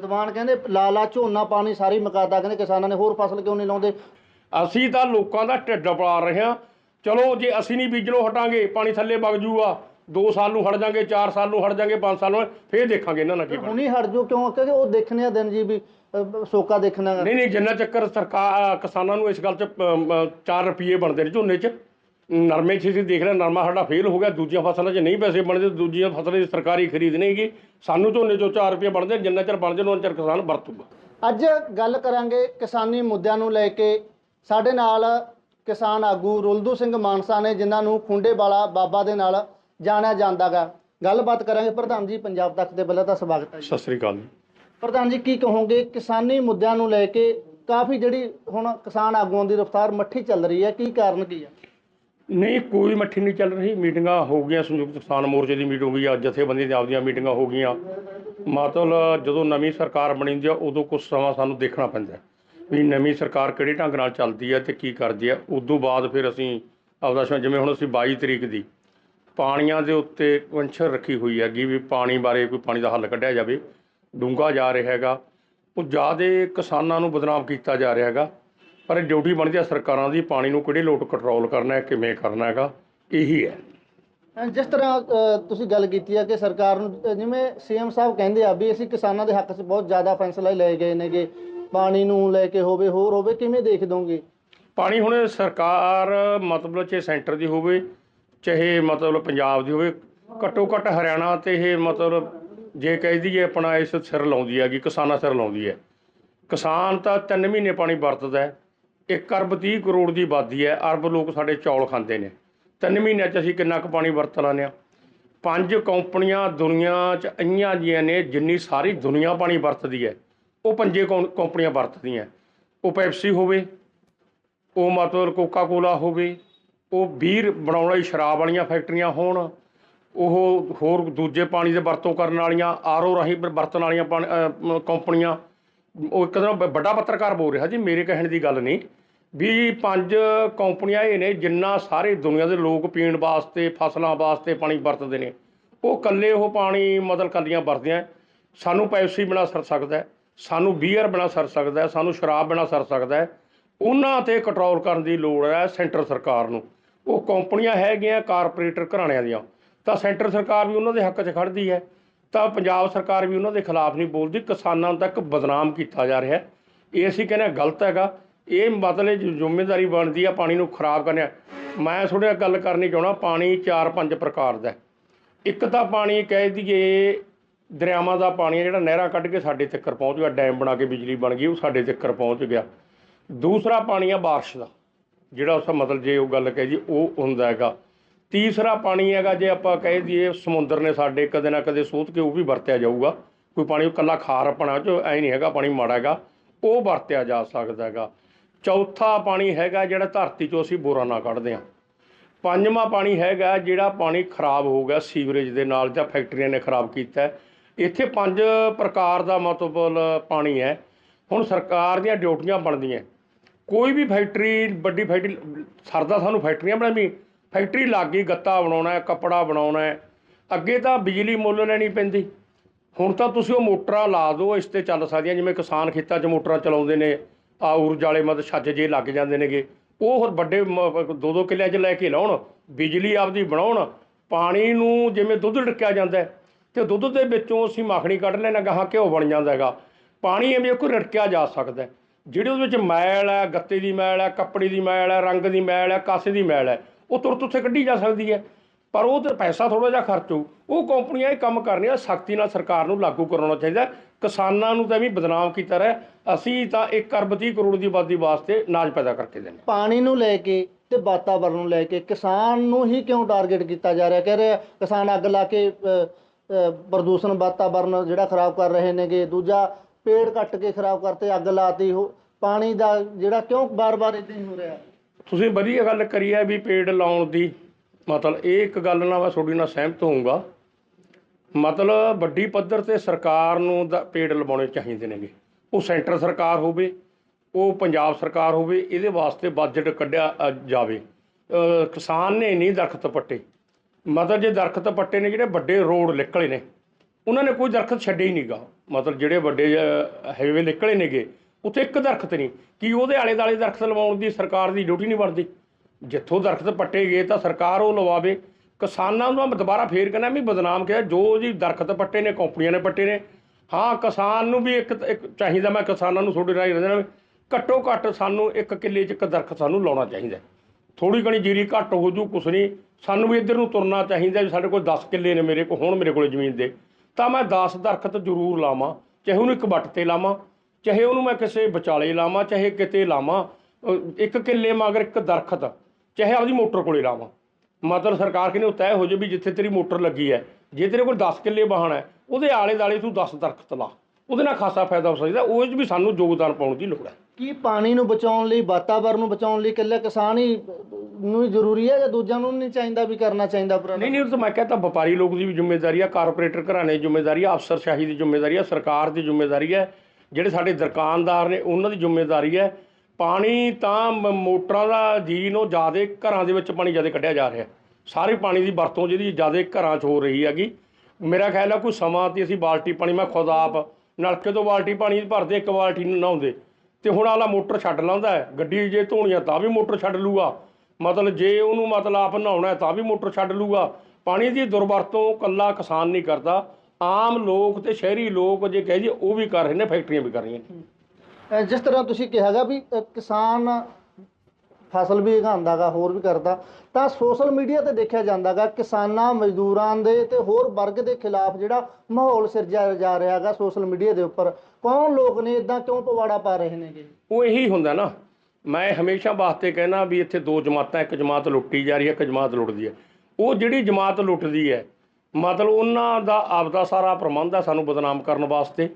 ਵਿਦਵਾਨ ਕਹਿੰਦੇ ਲਾਲਾ ਝੋਨਾ ਪਾਣੀ ਸਾਰੀ ਮਕਾਤਾ ਕਹਿੰਦੇ ਕਿਸਾਨਾਂ ਨੇ ਹੋਰ ਫਸਲ ਕਿਉਂ ਨਹੀਂ ਲਾਉਂਦੇ? ਅਸੀਂ ਤਾਂ ਲੋਕਾਂ ਦਾ ਢਿੱਡ ਪਾਲ ਰਹੇ ਹਾਂ। ਚਲੋ ਜੇ ਅਸੀਂ ਨਹੀਂ ਬੀਜਣੋਂ ਹਟਾਂਗੇ ਪਾਣੀ ਥੱਲੇ ਵਗ ਜੂਗਾ। 2 ਸਾਲ ਨੂੰ ਹਟ ਜਾਾਂਗੇ 4 ਸਾਲ ਨੂੰ ਹਟ ਜਾਾਂਗੇ 5 ਸਾਲ ਨੂੰ ਫੇਰ ਦੇਖਾਂਗੇ ਇਹਨਾਂ ਨਾਲ ਕੀ ਬਣਦਾ। ਹੁਣੀ ਹਟ ਜੋ ਕਿਉਂ? ਕਿਉਂਕਿ ਉਹ ਦੇਖਣੇ ਆ ਦਿਨ ਜੀ ਵੀ ਸੋਕਾ ਦੇਖਣਾ। ਨਹੀਂ ਨਹੀਂ ਜਿੰਨਾ ਚੱਕਰ ਸਰਕਾਰ ਕਿਸਾਨਾਂ ਨੂੰ ਇਸ ਗੱਲ 'ਚ 4 ਰੁਪਏ ਬਣਦੇ ਨੇ ਝੋਨੇ 'ਚ। ਨਰਮੇ 'ਚ ਅਸੀਂ ਦੇਖ ਰਹੇ ਨਰਮਾ ਸਾਡਾ ਫੇਲ ਹੋ ਗਿਆ ਦੂਜੀਆਂ ਫਸਲਾਂ 'ਚ ਨਹੀਂ ਪੈਸੇ ਬਣਦੇ ਦੂਜੀਆਂ ਫਸਲਾਂ ਦੀ ਸਰਕਾਰੀ ਖਰੀਦ ਨਹੀਂ ਹੈਗੀ। ਸਾਨੂੰ ਝੋਨੇ 'ਚੋਂ 4 ਰੁਪਏ ਬਣਦੇ ਜਿੰਨਾ ਚਿਰ ਬਣ ਜਾਣ ਉਹਨਾਂ ਚਿਰ ਕਿਸਾਨ ਵਰਤੂਗਾ। ਅੱਜ ਗੱਲ ਕਰਾਂਗੇ ਕਿਸਾਨੀ ਮੁੱਦਿਆਂ ਨੂੰ ਲੈ ਕੇ। ਸਾਡੇ ਨਾਲ ਕਿਸਾਨ ਆਗੂ ਰੁਲਦੂ ਸਿੰਘ ਮਾਨਸਾ ਨੇ ਜਿਨ੍ਹਾਂ ਨੂੰ ਖੁੰਡੇ ਵਾਲਾ ਬਾਬਾ ਦੇ ਨਾਲ ਜਾਣਿਆ ਜਾਂਦਾਗਾ। ਗੱਲਬਾਤ ਕਰਾਂਗੇ ਪ੍ਰਧਾਨ ਜੀ ਪੰਜਾਬ ਤੱਕ ਦੇ ਪਹਿਲਾਂ ਤਾਂ ਸਵਾਗਤ ਹੈ ਜੀ। ਸਤਿ ਸ੍ਰੀ ਅਕਾਲ ਜੀ। ਪ੍ਰਧਾਨ ਜੀ ਕੀ ਕਹੋਗੇ? ਕਿਸਾਨੀ ਮੁੱਦਿਆਂ ਨੂੰ ਲੈ ਕੇ ਕਾਫੀ ਜਿਹੜੀ ਹੁਣ ਕਿਸਾਨ ਆਗੂਆਂ ਦੀ ਰਫ਼ਤਾਰ ਮੱਠੀ ਚੱਲ ਰਹੀ ਹੈ ਕੀ ਕਾਰਨ ਕੀ ਹੈ ਨਹੀਂ, ਕੋਈ ਮੱਠੀ ਨਹੀਂ ਚੱਲ ਰਹੀ। ਮੀਟਿੰਗਾਂ ਹੋ ਗਈਆਂ, ਸੰਯੁਕਤ ਕਿਸਾਨ ਮੋਰਚੇ ਦੀ ਮੀਟਿੰਗ ਹੋ ਗਈ ਆ ਜਥੇਬੰਦੀ ਦੀਆਂ ਆਪਦੀਆਂ ਮੀਟਿੰਗਾਂ ਹੋ ਗਈਆਂ। ਮਤਲਬ ਜਦੋਂ ਨਵੀਂ ਸਰਕਾਰ ਬਣੀ ਆ, ਉਦੋਂ ਕੁਝ ਸਮਾਂ ਸਾਨੂੰ ਦੇਖਣਾ ਪੈਂਦਾ ਵੀ ਨਵੀਂ ਸਰਕਾਰ ਕਿਹੜੇ ਢੰਗ ਨਾਲ ਚੱਲਦੀ ਹੈ ਤੇ ਕੀ ਕਰਦੀ ਹੈ ਉਦੋਂ ਬਾਅਦ ਫਿਰ ਅਸੀਂ ਆਪਦਾ ਸਮਾਂ ਜਿਵੇਂ ਹੁਣ ਅਸੀਂ 22 ਤਰੀਕ ਦੀ ਪਾਣੀਆਂ ਦੇ ਉੱਤੇ ਕਨਵੈਨਸ਼ਨ ਰੱਖੀ ਹੋਈ ਹੈਗੀ ਵੀ ਪਾਣੀ ਬਾਰੇ ਕੋਈ ਪਾਣੀ ਦਾ ਹੱਲ ਕੱਢਿਆ ਜਾਵੇ, ਡੂੰਘਾ ਜਾ ਰਿਹਾ ਹੈਗਾ। ਉਹ ਜ਼ਿਆਦਾ ਕਿਸਾਨਾਂ ਨੂੰ ਬਦਨਾਮ ਕੀਤਾ ਜਾ ਰਿਹਾ ਹੈਗਾ। ਪਰ ਇਹ ਡਿਊਟੀ ਬਣਦੀ ਹੈ ਸਰਕਾਰਾਂ ਦੀ ਪਾਣੀ ਨੂੰ ਕਿਹੜੇ ਲੋਟ ਕੰਟਰੋਲ ਕਰਨਾ ਹੈ ਕਿਵੇਂ ਕਰਨਾ ਹੈਗਾ ਇਹੀ ਹੈ। ਜਿਸ ਤਰ੍ਹਾਂ ਤੁਸੀਂ ਗੱਲ ਕੀਤੀ ਹੈ ਕਿ ਸਰਕਾਰ ਨੂੰ ਜਿਵੇਂ ਸੀਐਮ ਸਾਹਿਬ ਕਹਿੰਦੇ ਆ ਵੀ ਅਸੀਂ ਕਿਸਾਨਾਂ ਦੇ ਹੱਕ 'ਚ ਬਹੁਤ ਜ਼ਿਆਦਾ ਫੈਸਲਾ ਲਏ ਗਏ ਨੇਗੇ ਪਾਣੀ ਨੂੰ ਲੈ ਕੇ ਹੋਵੇ ਹੋਰ ਹੋਵੇ ਕਿਵੇਂ ਦੇਖ ਦੋਗੇ? ਪਾਣੀ ਹੁਣ ਸਰਕਾਰ ਮਤਲਬ ਚਾਹੇ ਸੈਂਟਰ ਦੀ ਹੋਵੇ ਚਾਹੇ ਮਤਲਬ ਪੰਜਾਬ ਦੀ ਹੋਵੇ ਘੱਟੋ ਘੱਟ ਹਰਿਆਣਾ ਤੇ ਇਹ ਮਤਲਬ ਜੇ ਕਹਿ ਦਈਏ ਆਪਣਾ ਇਸ ਸਿਰ ਲਾਉਂਦੀ ਹੈਗੀ ਕਿਸਾਨਾਂ ਸਿਰ ਲਾਉਂਦੀ ਹੈ। ਕਿਸਾਨ ਤਾਂ 3 ਮਹੀਨੇ ਪਾਣੀ ਵਰਤਦਾ ਹੈ 1 ਅਰਬ 30 ਕਰੋੜ ਦੀ ਆਬਾਦੀ ਹੈ, ਅਰਬ ਲੋਕ ਸਾਡੇ ਚੌਲ ਖਾਂਦੇ ਨੇ। ਤਿੰਨ ਮਹੀਨਿਆਂ 'ਚ ਅਸੀਂ ਕਿੰਨਾ ਕੁ ਪਾਣੀ ਵਰਤ ਲੈਂਦੇ ਹਾਂ। ਪੰਜ ਕੰਪਨੀਆਂ ਦੁਨੀਆ 'ਚ ਇੰਨੀਆਂ ਜੀਆਂ ਨੇ ਜਿੰਨੀ ਸਾਰੀ ਦੁਨੀਆ ਪਾਣੀ ਵਰਤਦੀ ਹੈ। ਉਹ ਪੰਜੇ ਕੌਂ- ਕੰਪਨੀਆਂ ਵਰਤਦੀਆਂ। ਉਹ ਪੈਪਸੀ ਹੋਵੇ, ਉਹ ਮਤਲਬ ਕੋਕਾ ਕੋਲਾ ਹੋਵੇ, ਉਹ ਵੀਰ ਬਣਾਉਣ ਵਾਲੀ ਸ਼ਰਾਬ ਵਾਲੀਆਂ ਫੈਕਟਰੀਆਂ ਹੋਣ, ਉਹ ਹੋਰ ਦੂਜੇ ਪਾਣੀ ਦੇ ਵਰਤੋਂ ਕਰਨ ਵਾਲੀਆਂ ਆਰਓ ਰਾਹੀਂ ਵਰਤਣ ਵਾਲੀਆਂ ਪਾਣੀ- ਕੰਪਨੀਆਂ। ਉਹ ਇੱਕ ਦਿਨ ਵੱਡਾ ਪੱਤਰਕਾਰ ਬੋਲ ਰਿਹਾ ਜੀ, ਮੇਰੇ ਕਹਿਣ ਦੀ ਗੱਲ ਨਹੀਂ। ਵੀ ਪੰਜ ਕੰਪਨੀਆਂ ਇਹ ਨੇ ਜਿੰਨਾ ਸਾਰੇ ਦੁਨੀਆ ਦੇ ਲੋਕ ਪੀਣ ਵਾਸਤੇ, ਫਸਲਾਂ ਵਾਸਤੇ ਪਾਣੀ ਵਰਤਦੇ ਨੇ। ਉਹ ਇਕੱਲੇ ਉਹ ਪਾਣੀ ਮਤਲਬ ਕੱਲੀਆਂ ਵਰਤਦੀਆਂ ਸਾਨੂੰ ਪੈਪਸੀ ਬਣਾ ਸਰ ਸਕਦਾ ਸਾਨੂੰ ਬੀਅਰ ਬਣਾ ਸਰ ਸਕਦਾ ਸਾਨੂੰ ਸ਼ਰਾਬ ਬਣਾ ਸਰ ਸਕਦਾ ਉਹਨਾਂ ਤੇ ਕੰਟਰੋਲ ਕਰਨ ਦੀ ਲੋੜ ਹੈ ਸੈਂਟਰ ਸਰਕਾਰ ਨੂੰ। ਉਹ ਕੰਪਨੀਆਂ ਹੈਗੀਆਂ ਕਾਰਪੋਰੇਟਰ ਘਰਾਣਿਆਂ ਦੀਆਂ। ਤਾਂ ਸੈਂਟਰ ਸਰਕਾਰ ਵੀ ਉਹਨਾਂ ਦੇ ਹੱਕ 'ਚ ਖੜਦੀ ਹੈ। ਤਾਂ ਪੰਜਾਬ ਸਰਕਾਰ ਵੀ ਉਹਨਾਂ ਦੇ ਖਿਲਾਫ ਨਹੀਂ ਬੋਲਦੀ। ਕਿਸਾਨਾਂ ਤੱਕ ਬਦਨਾਮ ਕੀਤਾ ਜਾ ਰਿਹਾ ਇਹ ਅਸੀਂ ਕਹਿੰਦੇ ਹਾਂ ਗਲਤ ਹੈਗਾ। ਇਹ ਮਤਲਬ ਜੋ ਜ਼ਿੰਮੇਵਾਰੀ ਬਣਦੀ ਆ ਪਾਣੀ ਨੂੰ ਖਰਾਬ ਕਰਨਾ ਮੈਂ ਤੁਹਾਡੇ ਨਾਲ ਗੱਲ ਕਰਨੀ ਚਾਹਣਾ ਪਾਣੀ ਚਾਰ ਪੰਜ ਪ੍ਰਕਾਰ ਦਾ ਇੱਕ ਤਾਂ ਪਾਣੀ ਕਹਿ ਦਈਏ, ਦਰਿਆਵਾਂ ਦਾ ਪਾਣੀ ਹੈ ਜਿਹੜਾ ਨਹਿਰਾਂ ਕੱਢ ਕੇ ਸਾਡੇ ਤੱਕ ਪਹੁੰਚ ਗਿਆ, ਡੈਮ ਬਣਾ ਕੇ ਬਿਜਲੀ ਬਣ ਗਈ, ਉਹ ਸਾਡੇ ਤੱਕ ਪਹੁੰਚ ਗਿਆ। ਦੂਸਰਾ ਪਾਣੀ ਆ ਬਾਰਿਸ਼ ਦਾ, ਜਿਹੜਾ ਉਸ ਮਤਲਬ ਜੇ ਉਹ ਗੱਲ ਕਹੇ ਜੀ ਉਹ ਹੁੰਦਾ ਹੈਗਾ। ਤੀਸਰਾ ਪਾਣੀ ਹੈਗਾ ਜੇ ਆਪਾਂ ਕਹਿ ਦਈਏ, ਸਮੁੰਦਰ ਨੇ ਸਾਡੇ ਕਦੇ ਨਾ ਕਦੇ ਸੋਧ ਕੇ ਉਹ ਵੀ ਵਰਤਿਆ ਜਾਊਗਾ। ਕੋਈ ਪਾਣੀ ਉਹ ਕੱਲਾ ਖਾਰ ਆਪਣਾ ਚ ਐ ਨਹੀਂ ਹੈਗਾ, ਪਾਣੀ ਮਾੜਾ ਹੈਗਾ। ਉਹ ਵਰਤਿਆ ਜਾ ਸਕਦਾ ਹੈਗਾ। ਚੌਥਾ ਪਾਣੀ ਹੈਗਾ ਜਿਹੜਾ ਧਰਤੀ ਚੋਂ ਅਸੀਂ ਬੋਰਾਂ ਨਾ ਕੱਢਦੇ ਹਾਂ। ਪੰਜਵਾਂ ਪਾਣੀ ਹੈਗਾ ਜਿਹੜਾ ਪਾਣੀ ਖਰਾਬ ਹੋ ਗਿਆ ਸੀਵਰੇਜ ਦੇ ਨਾਲ ਜਾਂ ਫੈਕਟਰੀਆਂ ਨੇ ਖਰਾਬ ਕੀਤਾ ਇੱਥੇ ਪੰਜ ਪ੍ਰਕਾਰ ਦਾ ਮਤਲਬ ਪਾਣੀ ਹੈ। ਹੁਣ ਸਰਕਾਰ ਦੀਆਂ ਡਿਊਟੀਆਂ ਬਣਦੀਆਂ ਕੋਈ ਵੀ ਫੈਕਟਰੀ, ਵੱਡੀ ਫੈਕਟਰੀ, ਸਰਦਾ ਸਾਨੂੰ ਫੈਕਟਰੀਆਂ ਬਣਾਵੀਂ। ਫੈਕਟਰੀ ਲੱਗ ਗਈ, ਗੱਤਾ ਬਣਾਉਣਾ ਹੈ, ਕੱਪੜਾ ਬਣਾਉਣਾ ਹੈ। ਅੱਗੇ ਤਾਂ ਬਿਜਲੀ ਮੁੱਲ ਲੈਣੀ ਪੈਂਦੀ। ਹੁਣ ਤਾਂ ਤੁਸੀਂ ਉਹ ਮੋਟਰਾਂ ਲਾ ਦਿਓ, ਇਸ ਤੇ ਚੱਲ ਸਕਦੀਆਂ, ਜਿਵੇਂ ਕਿਸਾਨ ਖੇਤਾਂ 'ਚ ਮੋਟਰਾਂ ਚਲਾਉਂਦੇ ਨੇ। ਆ ਊਰਜਾ ਵਾਲੇ ਮਤਲਬ ਛੱਜ ਜੇ ਲੱਗ ਜਾਂਦੇ ਨੇਗੇ। ਉਹ ਹੋਰ ਵੱਡੇ ਮ- ਦੋ ਦੋ ਕਿੱਲਿਆਂ 'ਚ ਲੈ ਕੇ ਲਾਉਣ ਬਿਜਲੀ ਆਪਦੀ ਬਣਾਉਣ ਪਾਣੀ ਨੂੰ ਜਿਵੇਂ ਦੁੱਧ ਢੱਕਿਆ ਜਾਂਦਾ ਹੈ, ਤੇ ਦੁੱਧ ਦੇ ਵਿੱਚੋਂ ਅਸੀਂ ਮੱਖਣੀ ਕੱਢ ਲੈਣਾ ਗਾਹਾਂ ਘਿਓ ਬਣ ਜਾਂਦਾ ਹੈਗਾ। ਪਾਣੀ ਐਵੇਂ ਕੋਈ ਰੜਕਿਆ ਜਾ ਸਕਦਾ ਜਿਹੜੇ ਉਹਦੇ ਵਿੱਚ ਮੈਲ ਹੈ ਗੱਤੇ ਦੀ ਮੈਲ ਹੈ ਕੱਪੜੇ ਦੀ ਮੈਲ ਹੈ ਰੰਗ ਦੀ ਮੈਲ ਹੈ ਕਾਸੇ ਦੀ ਮੈਲ ਹੈ ਉਹ ਤੁਰਤ ਉੱਥੇ ਕੱਢੀ ਜਾ ਸਕਦੀ ਹੈ। ਪਰ ਉਹ ਤੇ ਪੈਸਾ ਥੋੜਾ ਜਿਹਾ ਖਰਚ। ਉਹ ਕੰਪਨੀਆਂ ਇਹ ਕੰਮ ਕਰਨੀਆਂ ਸਖਤੀ ਨਾਲ ਸਰਕਾਰ ਨੂੰ ਲਾਗੂ ਕਰਾਉਣਾ ਚਾਹੀਦਾ। ਕਿਸਾਨਾਂ ਨੂੰ ਤਾਂ ਵੀ ਬਦਨਾਮ ਕੀਤਾ ਰਿਹਾ। ਅਸੀਂ ਤਾਂ 1 ਅਰਬ 30 ਕਰੋੜ ਦੀ ਆਬਾਦੀ ਵਾਸਤੇ ਨਾਜ ਪੈਦਾ ਕਰਕੇ ਦਿੰਦੇ ਪਾਣੀ ਨੂੰ ਲੈ ਕੇ ਤੇ ਵਾਤਾਵਰਣ ਨੂੰ ਲੈ ਕੇ ਕਿਸਾਨ ਨੂੰ ਹੀ ਕਿਉਂ ਟਾਰਗੇਟ ਕੀਤਾ ਜਾ ਰਿਹਾ? ਕਹਿ ਰਹੇ ਕਿਸਾਨ ਅੱਗ ਲਾ ਕੇ ਪ੍ਰਦੂਸ਼ਣ ਵਾਤਾਵਰਣ ਜਿਹੜਾ ਖਰਾਬ ਕਰ ਰਹੇ ਨੇਗੇ ਦੂਜਾ ਪੇੜ ਕੱਟ ਕੇ ਖਰਾਬ ਕਰਤੇ ਅੱਗ ਲਾਤੀ ਹੋ ਪਾਣੀ ਦਾ ਜਿਹੜਾ ਕਿਉਂ ਬਾਰ-ਬਾਰ ਇਦਾਂ ਹੀ ਹੋ ਰਿਹਾ? ਤੁਸੀਂ ਵਧੀਆ ਗੱਲ ਕਰੀ ਹੈ ਵੀ ਪੇੜ ਲਾਉਣ ਦੀ। ਮਤਲਬ ਇਹ ਇੱਕ ਗੱਲ ਨਾਲ ਮੈਂ ਤੁਹਾਡੀ ਨਾਲ ਸਹਿਮਤ ਹੋਊਂਗਾ। ਮਤਲਬ ਵੱਡੀ ਪੱਧਰ ਤੇ ਸਰਕਾਰ ਨੂੰ ਦਾ, ਪੇੜ ਲਵਾਉਣੇ ਚਾਹੀਦੇ ਨੇਗੇ। ਉਹ ਸੈਂਟਰ ਸਰਕਾਰ ਹੋਵੇ, ਉਹ ਪੰਜਾਬ ਸਰਕਾਰ ਹੋਵੇ, ਇਹਦੇ ਵਾਸਤੇ ਬਜਟ ਕੱਢਿਆ ਜਾਵੇ। ਕਿਸਾਨ ਨੇ ਨਹੀਂ ਦਰਖਤ ਪੱਟੇ। ਮਤਲਬ ਜੇ ਦਰਖਤ ਪੱਟੇ ਨੇ, ਜਿਹੜੇ ਵੱਡੇ ਰੋਡ ਨਿਕਲੇ ਨੇ, ਉਹਨਾਂ ਨੇ ਕੋਈ ਦਰਖਤ ਛੱਡੇ ਹੀ ਨਹੀਂਗਾ। ਮਤਲਬ ਜਿਹੜੇ ਵੱਡੇ ਹਾਈਵੇ ਨਿਕਲੇ ਨੇਗੇ, ਉੱਥੇ ਇੱਕ ਦਰਖਤ ਨਹੀਂ। ਕੀ ਉਹਦੇ ਆਲੇ ਦਾਲੇ ਦਰਖਤ ਲਵਾਉਣ ਦੀ ਸਰਕਾਰ ਦੀ ਡਿਊਟੀ ਨਹੀਂ ਬਣਦੀ? ਜਿੱਥੋਂ ਦਰਖਤ ਪੱਟੇ ਗਏ ਤਾਂ ਸਰਕਾਰ ਉਹ ਲਵਾਵੇ। ਕਿਸਾਨਾਂ ਨੂੰ ਮੈਂ ਦੁਬਾਰਾ ਫੇਰ ਕਹਿੰਦਾ ਵੀ ਬਦਨਾਮ ਕਿਹਾ, ਜੋ ਜੀ ਦਰਖਤ ਪੱਟੇ ਨੇ, ਕੰਪਨੀਆਂ ਨੇ ਪੱਟੇ ਨੇ, ਹਾਂ ਕਿਸਾਨ ਨੂੰ ਵੀ ਇੱਕ ਇੱਕ ਚਾਹੀਦਾ ਮੈਂ ਕਿਸਾਨਾਂ ਨੂੰ ਤੁਹਾਡੇ ਰਾਹੀਂ ਰਹਿੰਦਾ ਘੱਟੋ ਘੱਟ ਸਾਨੂੰ ਇੱਕ ਕਿੱਲੇ 'ਚ ਇੱਕ ਦਰਖਤ ਸਾਨੂੰ ਲਾਉਣਾ ਚਾਹੀਦਾ। ਥੋੜੀ ਘਣੀ ਜੀਰੀ ਘੱਟ ਹੋ ਜੂ, ਕੁਛ ਨਹੀਂ। ਸਾਨੂੰ ਵੀ ਇੱਧਰ ਨੂੰ ਤੁਰਨਾ ਚਾਹੀਦਾ ਵੀ ਸਾਡੇ ਕੋਲ 10 ਕਿੱਲੇ ਨੇ ਮੇਰੇ ਕੋਲ, ਹੁਣ ਮੇਰੇ ਕੋਲ ਜ਼ਮੀਨ ਦੇ। ਤਾਂ ਮੈਂ 10 ਦਰਖਤ ਜ਼ਰੂਰ ਲਾਵਾਂ, ਚਾਹੇ ਉਹਨੂੰ ਇੱਕ ਵੱਟ ਤੇ ਲਾਵਾਂ, ਚਾਹੇ ਉਹਨੂੰ ਮੈਂ ਕਿਸੇ ਵਿਚਾਲੇ ਲਾਵਾਂ, ਚਾਹੇ ਕਿਤੇ ਲਾਵਾਂ। ਇੱਕ ਕਿੱਲੇ ਮਗਰ ਇੱਕ ਦਰਖਤ। ਚਾਹੇ ਆਪਦੀ ਮੋਟਰ ਕੋਲੇ ਲਾਵਾਂ। ਮਤਲਬ ਸਰਕਾਰ ਕਹਿੰਦੀ ਉਹ ਤੈਅ ਹੋ ਜੇ ਵੀ ਜਿੱਥੇ ਤੇਰੀ ਮੋਟਰ ਲੱਗੀ ਹੈ ਜੇ ਤੇਰੇ ਕੋਲ 10 ਕਿੱਲੇ ਵਾਹਣ ਹੈ ਉਹਦੇ ਆਲੇ ਦਾਲੇ ਤੂੰ 10 ਦਰਖਤ ਲਾ। ਉਹਦੇ ਨਾਲ ਖਾਸਾ ਫਾਇਦਾ ਹੋ ਸਕਦਾ ਉਹ 'ਚ ਵੀ ਸਾਨੂੰ ਯੋਗਦਾਨ ਪਾਉਣ ਦੀ ਲੋੜ ਹੈ। ਕੀ ਪਾਣੀ ਨੂੰ ਬਚਾਉਣ ਲਈ ਵਾਤਾਵਰਨ ਨੂੰ ਬਚਾਉਣ ਲਈ ਇਕੱਲੇ ਕਿਸਾਨ ਹੀ ਨੂੰ ਹੀ ਜ਼ਰੂਰੀ ਹੈ ਜਾਂ ਦੂਜਿਆਂ ਨੂੰ ਨਹੀਂ ਚਾਹੀਦਾ ਵੀ ਕਰਨਾ ਚਾਹੀਦਾ ਉਪਰਾਲਾ ਨਹੀਂ ਨਹੀਂ ਉਹ ਤਾਂ ਮੈਂ ਕਹਿੰਦਾ ਵਪਾਰੀ ਲੋਕ ਦੀ ਵੀ ਜ਼ਿੰਮੇਵਾਰੀ ਆ ਕਾਰਪੋਰੇਟਰ ਘਰਾਣੇ ਦੀ ਜ਼ਿੰਮੇਵਾਰੀ ਆ ਅਫਸਰਸ਼ਾਹੀ ਦੀ ਜ਼ਿੰਮੇਵਾਰੀ ਆ ਸਰਕਾਰ ਦੀ ਜ਼ਿੰਮੇਵਾਰੀ ਹੈ। ਜਿਹੜੇ ਸਾਡੇ ਦੁਕਾਨਦਾਰ ਨੇ ਉਹਨਾਂ ਦੀ ਜ਼ਿੰਮੇਵਾਰੀ ਹੈ ਪਾਣੀ ਤਾਂ ਮ- ਮੋਟਰਾਂ ਦਾ ਜੀ ਨੂੰ ਜ਼ਿਆਦਾ ਘਰਾਂ ਦੇ ਵਿੱਚ ਪਾਣੀ ਜ਼ਿਆਦਾ ਕੱਢਿਆ ਜਾ ਰਿਹਾ। ਸਾਰੇ ਪਾਣੀ ਦੀ ਵਰਤੋਂ ਜਿਹੜੀ ਜ਼ਿਆਦਾ ਘਰਾਂ 'ਚ ਹੋ ਰਹੀ ਹੈਗੀ। ਮੇਰਾ ਖਿਆਲ ਹੈ ਕੋਈ ਸਮਾਂ ਤੇ ਅਸੀਂ ਬਾਲਟੀ ਪਾਣੀ, ਮੈਂ ਖੁਦ ਆਪ ਨਲਕੇ ਤੋਂ ਬਾਲਟੀ ਪਾਣੀ ਭਰਦੇ, ਇੱਕ ਬਾਲਟੀ ਨੂੰ ਨਹਾਉਂਦੇ। ਤੇ ਹੁਣ ਆਲਾ ਮੋਟਰ ਛੱਡ ਲਾਉਂਦਾ ਹੈ। ਗੱਡੀ ਜੇ ਧੋਣੀ ਧੋਣੀਆਂ ਤਾਂ ਵੀ ਮੋਟਰ ਛੱਡ ਲੂਗਾ। ਮਤਲਬ ਜੇ ਉਹਨੂੰ ਮਤਲਬ ਆਪ ਨਹਾਉਣਾ ਹੈ ਤਾਂ ਵੀ ਮੋਟਰ ਛੱਡ ਲੂਗਾ। ਪਾਣੀ ਦੀ ਦੁਰਵਰਤੋਂ ਕੱਲਾ ਕਿਸਾਨ ਨਹੀਂ ਕਰਦਾ। ਆਮ ਲੋਕ ਤੇ ਸ਼ਹਿਰੀ ਲੋਕ ਜੇ ਕਹੇ ਜੀ ਉਹ ਵੀ ਕਰ ਰਹੇ ਨੇ, ਫੈਕਟਰੀਆਂ ਵੀ ਕਰ ਰਹੀਆਂ ਨੇ। ਜਿਸ ਤਰ੍ਹਾਂ ਤੁਸੀਂ ਕਿਹਾਗਾ ਵੀ ਕਿਸਾਨ ਫਸਲ ਵੀ ਉਗਾਉਂਦਾਗਾ ਹੋਰ ਵੀ ਕਰਦਾ, ਤਾਂ ਸੋਸ਼ਲ ਮੀਡੀਆ ਤੇ ਦੇਖਿਆ ਜਾਂਦਾਗਾ ਕਿਸਾਨਾਂ, ਮਜ਼ਦੂਰਾਂ ਦੇ ਤੇ ਹੋਰ ਵਰਗ ਦੇ ਖਿਲਾਫ ਜਿਹੜਾ ਮਾਹੌਲ ਸਿਰਜਿਆ ਜਾ ਰਿਹਾਗਾ ਸੋਸ਼ਲ ਮੀਡੀਆ ਦੇ ਉੱਪਰ, ਕੌਣ ਲੋਕ ਨੇ ਇਦਾਂ ਕਿਉਂ ਪਵਾੜਾ ਪਾ ਰਹੇ ਨੇਗੇ? ਉਹ ਇਹੀ ਹੁੰਦਾ ਨਾ, ਮੈਂ ਹਮੇਸ਼ਾ ਵਾਸਤੇ ਕਹਿਣਾ ਵੀ ਇੱਥੇ ਦੋ ਜਮਾਤਾਂ, ਇੱਕ ਜਮਾਤ ਲੁੱਟੀ ਜਾ ਰਹੀ ਹੈ, ਇੱਕ ਜਮਾਤ ਲੁੱਟਦੀ ਹੈ। ਉਹ ਜਿਹੜੀ ਜਮਾਤ ਲੁੱਟਦੀ ਹੈ, ਮਤਲਬ ਉਹਨਾਂ ਦਾ ਆਪਦਾ ਸਾਰਾ ਪ੍ਰਬੰਧ ਹੈ ਸਾਨੂੰ ਬਦਨਾਮ ਕਰਨ ਵਾਸਤੇ।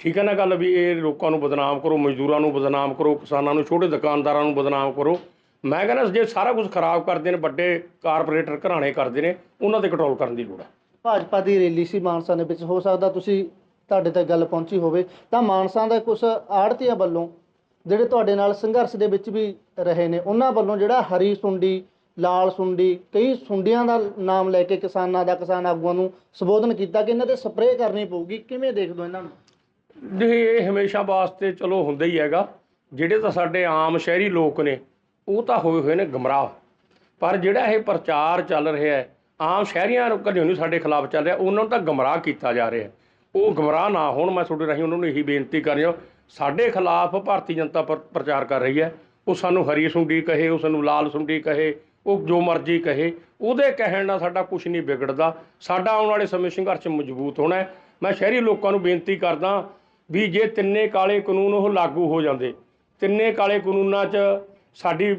ਠੀਕ ਹੈ ਨਾ ਗੱਲ ਵੀ ਇਹ ਲੋਕਾਂ ਨੂੰ ਬਦਨਾਮ ਕਰੋ, ਮਜ਼ਦੂਰਾਂ ਨੂੰ ਬਦਨਾਮ ਕਰੋ, ਕਿਸਾਨਾਂ ਨੂੰ, ਛੋਟੇ ਦੁਕਾਨਦਾਰਾਂ ਨੂੰ ਬਦਨਾਮ ਕਰੋ। ਮੈਂ ਕਹਿੰਦਾ ਜੇ ਸਾਰਾ ਕੁਝ ਖਰਾਬ ਕਰਦੇ ਨੇ, ਵੱਡੇ ਕਾਰਪੋਰੇਟਰ ਘਰਾਣੇ ਕਰਦੇ ਨੇ, ਉਹਨਾਂ ਤੇ ਕੰਟਰੋਲ ਕਰਨ ਦੀ ਲੋੜ ਹੈ ਭਾਜਪਾ ਦੀ ਰੈਲੀ ਸੀ ਮਾਨਸਾ ਦੇ ਵਿੱਚ, ਹੋ ਸਕਦਾ ਤੁਸੀਂ ਤੁਹਾਡੇ ਤੱਕ ਗੱਲ ਪਹੁੰਚੀ ਹੋਵੇ। ਤਾਂ ਮਾਨਸਾ ਦੇ ਕੁਝ ਆੜਤੀਆਂ ਵੱਲੋਂ ਜਿਹੜੇ ਤੁਹਾਡੇ ਨਾਲ ਸੰਘਰਸ਼ ਦੇ ਵਿੱਚ ਵੀ ਰਹੇ ਨੇ, ਉਹਨਾਂ ਵੱਲੋਂ ਜਿਹੜਾ ਹਰੀ ਸੁੰਡੀ, ਲਾਲ ਸੁੰਡੀ, ਕਈ ਸੁੰਡੀਆਂ ਦਾ ਨਾਮ ਲੈ ਕੇ ਕਿਸਾਨਾਂ ਦਾ ਕਿਸਾਨ ਆਗੂਆਂ ਨੂੰ ਸੰਬੋਧਨ ਕੀਤਾ ਕਿ ਇਹਨਾਂ ਤੇ ਸਪਰੇਅ ਕਰਨੀ ਪਊਗੀ। ਕਿਵੇਂ ਦੇਖਦੇ ਹੋ ਇਹਨਾਂ ਨੂੰ? ਨਹੀਂ ਇਹ ਹਮੇਸ਼ਾ ਵਾਸਤੇ ਚਲੋ ਹੁੰਦਾ ਹੀ ਹੈਗਾ। ਜਿਹੜੇ ਤਾਂ ਸਾਡੇ ਆਮ ਸ਼ਹਿਰੀ ਲੋਕ ਨੇ, ਉਹ ਤਾਂ ਹੋਏ ਹੋਏ ਨੇ ਗਮਰਾਹ। ਪਰ ਜਿਹੜਾ ਇਹ ਪ੍ਰਚਾਰ ਚੱਲ ਰਿਹਾ ਹੈ, ਆਮ ਸ਼ਹਿਰੀਆਂ ਨੂੰ ਕਦੇ ਨਹੀਂ ਸਾਡੇ ਖਿਲਾਫ ਚੱਲ ਰਿਹਾ। ਉਹਨਾਂ ਨੂੰ ਤਾਂ ਗਮਰਾਹ ਕੀਤਾ ਜਾ ਰਿਹਾ ਉਹ ਗਮਰਾਹ ਨਾ ਹੋਣ, ਮੈਂ ਤੁਹਾਡੇ ਰਾਹੀਂ ਉਹਨਾਂ ਨੂੰ ਇਹੀ ਬੇਨਤੀ ਕਰ ਰਿਹਾ। ਸਾਡੇ ਖਿਲਾਫ ਭਾਰਤੀ ਜਨਤਾ ਪਰ- ਪ੍ਰਚਾਰ ਕਰ ਰਹੀ ਹੈ। ਉਹ ਸਾਨੂੰ ਹਰੀ ਸੁੰਡੀ ਕਹੇ, ਉਹ ਸਾਨੂੰ ਲਾਲ ਸੁੰਡੀ ਕਹੇ, ਉਹ ਜੋ ਮਰਜ਼ੀ ਕਹੇ, ਉਹਦੇ ਕਹਿਣ ਨਾਲ ਸਾਡਾ ਕੁਝ ਨਹੀਂ ਵਿਗੜਦਾ। ਸਾਡਾ ਆਉਣ ਵਾਲੇ ਸਮੇਂ ਸੰਘਰਸ਼ ਮਜ਼ਬੂਤ ਹੋਣਾ ਮੈਂ ਸ਼ਹਿਰੀ ਲੋਕਾਂ ਨੂੰ ਬੇਨਤੀ ਕਰਦਾ ਵੀ ਜੇ ਤਿੰਨੇ ਕਾਲੇ ਕਾਨੂੰਨ ਉਹ ਲਾਗੂ ਹੋ ਜਾਂਦੇ। ਤਿੰਨੇ ਕਾਲੇ ਕਾਨੂੰਨਾਂ 'ਚ ਸਾਡੀ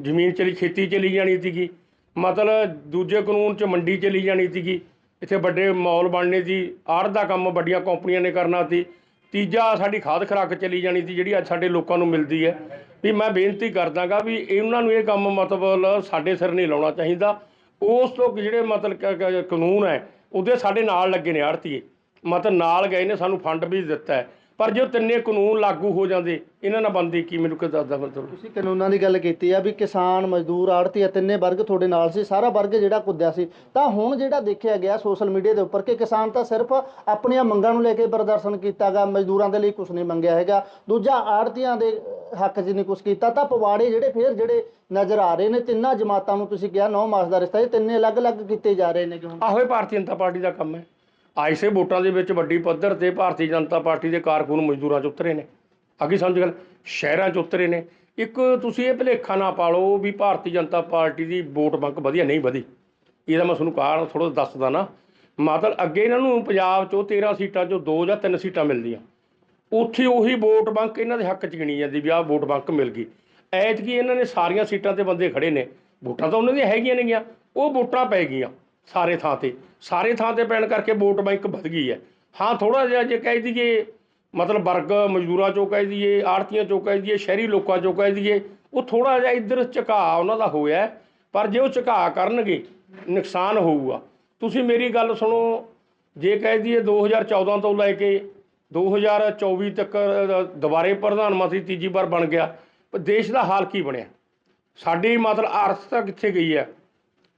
ਜ਼ਮੀਨ ਚਲੀ, ਖੇਤੀ ਚਲੀ ਜਾਣੀ ਸੀਗੀ। ਮਤਲਬ ਦੂਜੇ ਕਾਨੂੰਨ 'ਚ ਮੰਡੀ ਚਲੀ ਜਾਣੀ ਸੀਗੀ। ਇੱਥੇ ਵੱਡੇ ਮਾਲ ਬਣਨੇ ਸੀ। ਆੜ ਦਾ ਕੰਮ ਵੱਡੀਆਂ ਕੰਪਨੀਆਂ ਨੇ ਕਰਨਾ ਸੀ। ਤੀਜਾ ਸਾਡੀ ਖਾਦ ਖੁਰਾਕ ਚਲੀ ਜਾਣੀ ਸੀ, ਜਿਹੜੀ ਅੱਜ ਸਾਡੇ ਲੋਕਾਂ ਨੂੰ ਮਿਲਦੀ ਹੈ। ਵੀ ਮੈਂ ਬੇਨਤੀ ਕਰਦਾਗਾ ਵੀ ਇਹਨਾਂ ਨੂੰ ਇਹ ਕੰਮ ਮਤਲਬ ਸਾਡੇ ਸਿਰ ਨਹੀਂ ਲਾਉਣਾ ਚਾਹੀਦਾ। ਉਸ ਤੋਂ ਜਿਹੜੇ ਮਤਲਬ ਕਾਨੂੰਨ ਹੈ, ਉਹਦੇ ਸਾਡੇ ਨਾਲ ਲੱਗੇ ਨੇ ਆੜਤੀਏ। ਮਤਲਬ ਨਾਲ ਗਏ ਨੇ ਸਾਨੂੰ ਫੰਡ ਵੀ ਦਿੱਤਾ ਹੈ। ਪਰ ਜੇ ਉਹ ਤਿੰਨੇ ਕਾਨੂੰਨ ਲਾਗੂ ਹੋ ਜਾਂਦੇ ਇਹਨਾਂ ਨਾਲ ਬੰਦੀ ਕੀ? ਮੈਨੂੰ ਕਿ ਦੱਸਦਾ ਮਤਲਬ ਤੁਸੀਂ ਕਾਨੂੰਨਾਂ ਦੀ ਗੱਲ ਕੀਤੀ ਆ ਵੀ ਕਿਸਾਨ ਮਜ਼ਦੂਰ ਆੜਤੀ ਤਿੰਨੇ ਵਰਗ ਤੁਹਾਡੇ ਨਾਲ ਸੀ ਸਾਰਾ ਵਰਗ ਜਿਹੜਾ ਕੁੱਦਿਆ ਸੀ। ਤਾਂ ਹੁਣ ਜਿਹੜਾ ਦੇਖਿਆ ਗਿਆ ਸੋਸ਼ਲ ਮੀਡੀਆ ਦੇ ਉੱਪਰ ਕਿ ਕਿਸਾਨ ਤਾਂ ਸਿਰਫ ਆਪਣੀਆਂ ਮੰਗਾਂ ਨੂੰ ਲੈ ਕੇ ਪ੍ਰਦਰਸ਼ਨ ਕੀਤਾਗਾ ਮਜ਼ਦੂਰਾਂ ਦੇ ਲਈ ਕੁਝ ਨਹੀਂ ਮੰਗਿਆ ਹੈਗਾ। ਦੂਜਾ ਆੜਤੀਆਂ ਦੇ ਹੱਕ 'ਚ ਨਹੀਂ ਕੁਝ ਕੀਤਾ। ਤਾਂ ਪਵਾੜੇ ਜਿਹੜੇ ਫੇਰ ਜਿਹੜੇ ਨਜ਼ਰ ਆ ਰਹੇ ਨੇ ਤਿੰਨਾਂ ਜਮਾਤਾਂ ਨੂੰ ਤੁਸੀਂ ਕਿਹਾ 9 ਮਾਸ ਦਾ ਰਿਸ਼ਤਾ ਇਹ ਤਿੰਨੇ ਅਲੱਗ-ਅਲੱਗ ਕੀਤੇ ਜਾ ਰਹੇ ਨੇ ਕਿ ਹੁਣ ਆਹੋ ਇਹ ਭਾਰਤੀ ਜਨਤਾ ਪਾਰਟੀ ਦਾ ਕੰਮ ਹੈ। ਆਇਸੇ ਵੋਟਾਂ ਦੇ ਵਿੱਚ ਵੱਡੀ ਪੱਧਰ ਤੇ ਭਾਰਤੀ ਜਨਤਾ ਪਾਰਟੀ ਦੇ ਕਾਰਕੁਨ ਮਜ਼ਦੂਰਾਂ 'ਚ ਉਤਰੇ ਨੇ। ਅੱਗੇ ਸਮਝ ਗੱਲ, ਸ਼ਹਿਰਾਂ 'ਚ ਉਤਰੇ ਨੇ। ਇੱਕ ਤੁਸੀਂ ਇਹ ਭੁਲੇਖਾ ਨਾ ਪਾਲੋ ਵੀ ਭਾਰਤੀ ਜਨਤਾ ਪਾਰਟੀ ਦੀ ਵੋਟ ਬੈਂਕ ਵਧੀਆ ਨਹੀਂ ਵਧੀ। ਇਹਦਾ ਮੈਂ ਤੁਹਾਨੂੰ ਕਾਰਨ ਥੋੜਾ ਦੱਸਦਾ ਨਾ। ਮਤਲਬ ਅੱਗੇ ਇਹਨਾਂ ਨੂੰ ਪੰਜਾਬ 'ਚੋਂ 13 ਸੀਟਾਂ 'ਚੋਂ 2 ਜਾਂ 3 ਸੀਟਾਂ ਮਿਲਦੀਆਂ। ਉੱਥੇ ਉਹੀ ਵੋਟ ਬੈਂਕ ਇਹਨਾਂ ਦੇ ਹੱਕ 'ਚ ਗਿਣੀ ਜਾਂਦੀ ਵੀ ਆਹ ਵੋਟ ਬੈਂਕ ਮਿਲ ਗਈ। ਐਤਕੀ ਇਹਨਾਂ ਨੇ ਸਾਰੀਆਂ ਸੀਟਾਂ ਤੇ ਬੰਦੇ ਖੜੇ ਨੇ। ਵੋਟਾਂ ਤਾਂ ਉਹਨਾਂ ਦੀਆਂ ਹੈਗੀਆਂ ਨੇਗੀਆਂ। ਉਹ ਵੋਟਾਂ ਪੈ ਗਈਆਂ। ਸਾਰੇ ਥਾਂ ਤੇ। ਸਾਰੇ ਥਾਂ ਤੇ ਪੈਣ ਕਰਕੇ ਵੋਟ ਬੈਂਕ ਵੱਧ ਗਈ ਹੈ। ਹਾਂ ਥੋੜਾ ਜਿਹਾ ਜੇ ਕਹਿ ਦਈਏ, ਮਤਲਬ ਵਰਗ ਮਜ਼ਦੂਰਾਂ ਚੋਂ ਕਹਿ ਦਈਏ, ਆੜਤੀਆਂ ਚੋਂ ਕਹਿ ਦਈਏ, ਸ਼ਹਿਰੀ ਲੋਕਾਂ ਚੋਂ ਕਹਿ ਦਈਏ, ਉਹ ਥੋੜਾ ਜਿਹਾ ਇੱਧਰ ਝੁਕਾਅ ਉਹਨਾਂ ਦਾ ਹੋਇਆ ਪਰ ਜੇ ਉਹ ਝੁਕਾਅ ਕਰਨਗੇ, ਨੁਕਸਾਨ ਹੋਊਗਾ। ਤੁਸੀਂ ਮੇਰੀ ਗੱਲ ਸੁਣੋ, ਜੇ ਕਹਿ ਦਈਏ 2014 ਤੋਂ ਲੈ ਕੇ 2024 ਤੱਕ ਦੁਬਾਰੇ ਪ੍ਰਧਾਨ ਮੰਤਰੀ ਤੀਜੀ ਵਾਰ ਬਣ ਗਿਆ, ਪਰ ਦੇਸ਼ ਦਾ ਹਾਲ ਕੀ ਬਣਿਆ? ਸਾਡੀ ਮਤਲਬ ਆਰਥਿਕਤਾ ਕਿੱਥੇ ਗਈ ਹੈ?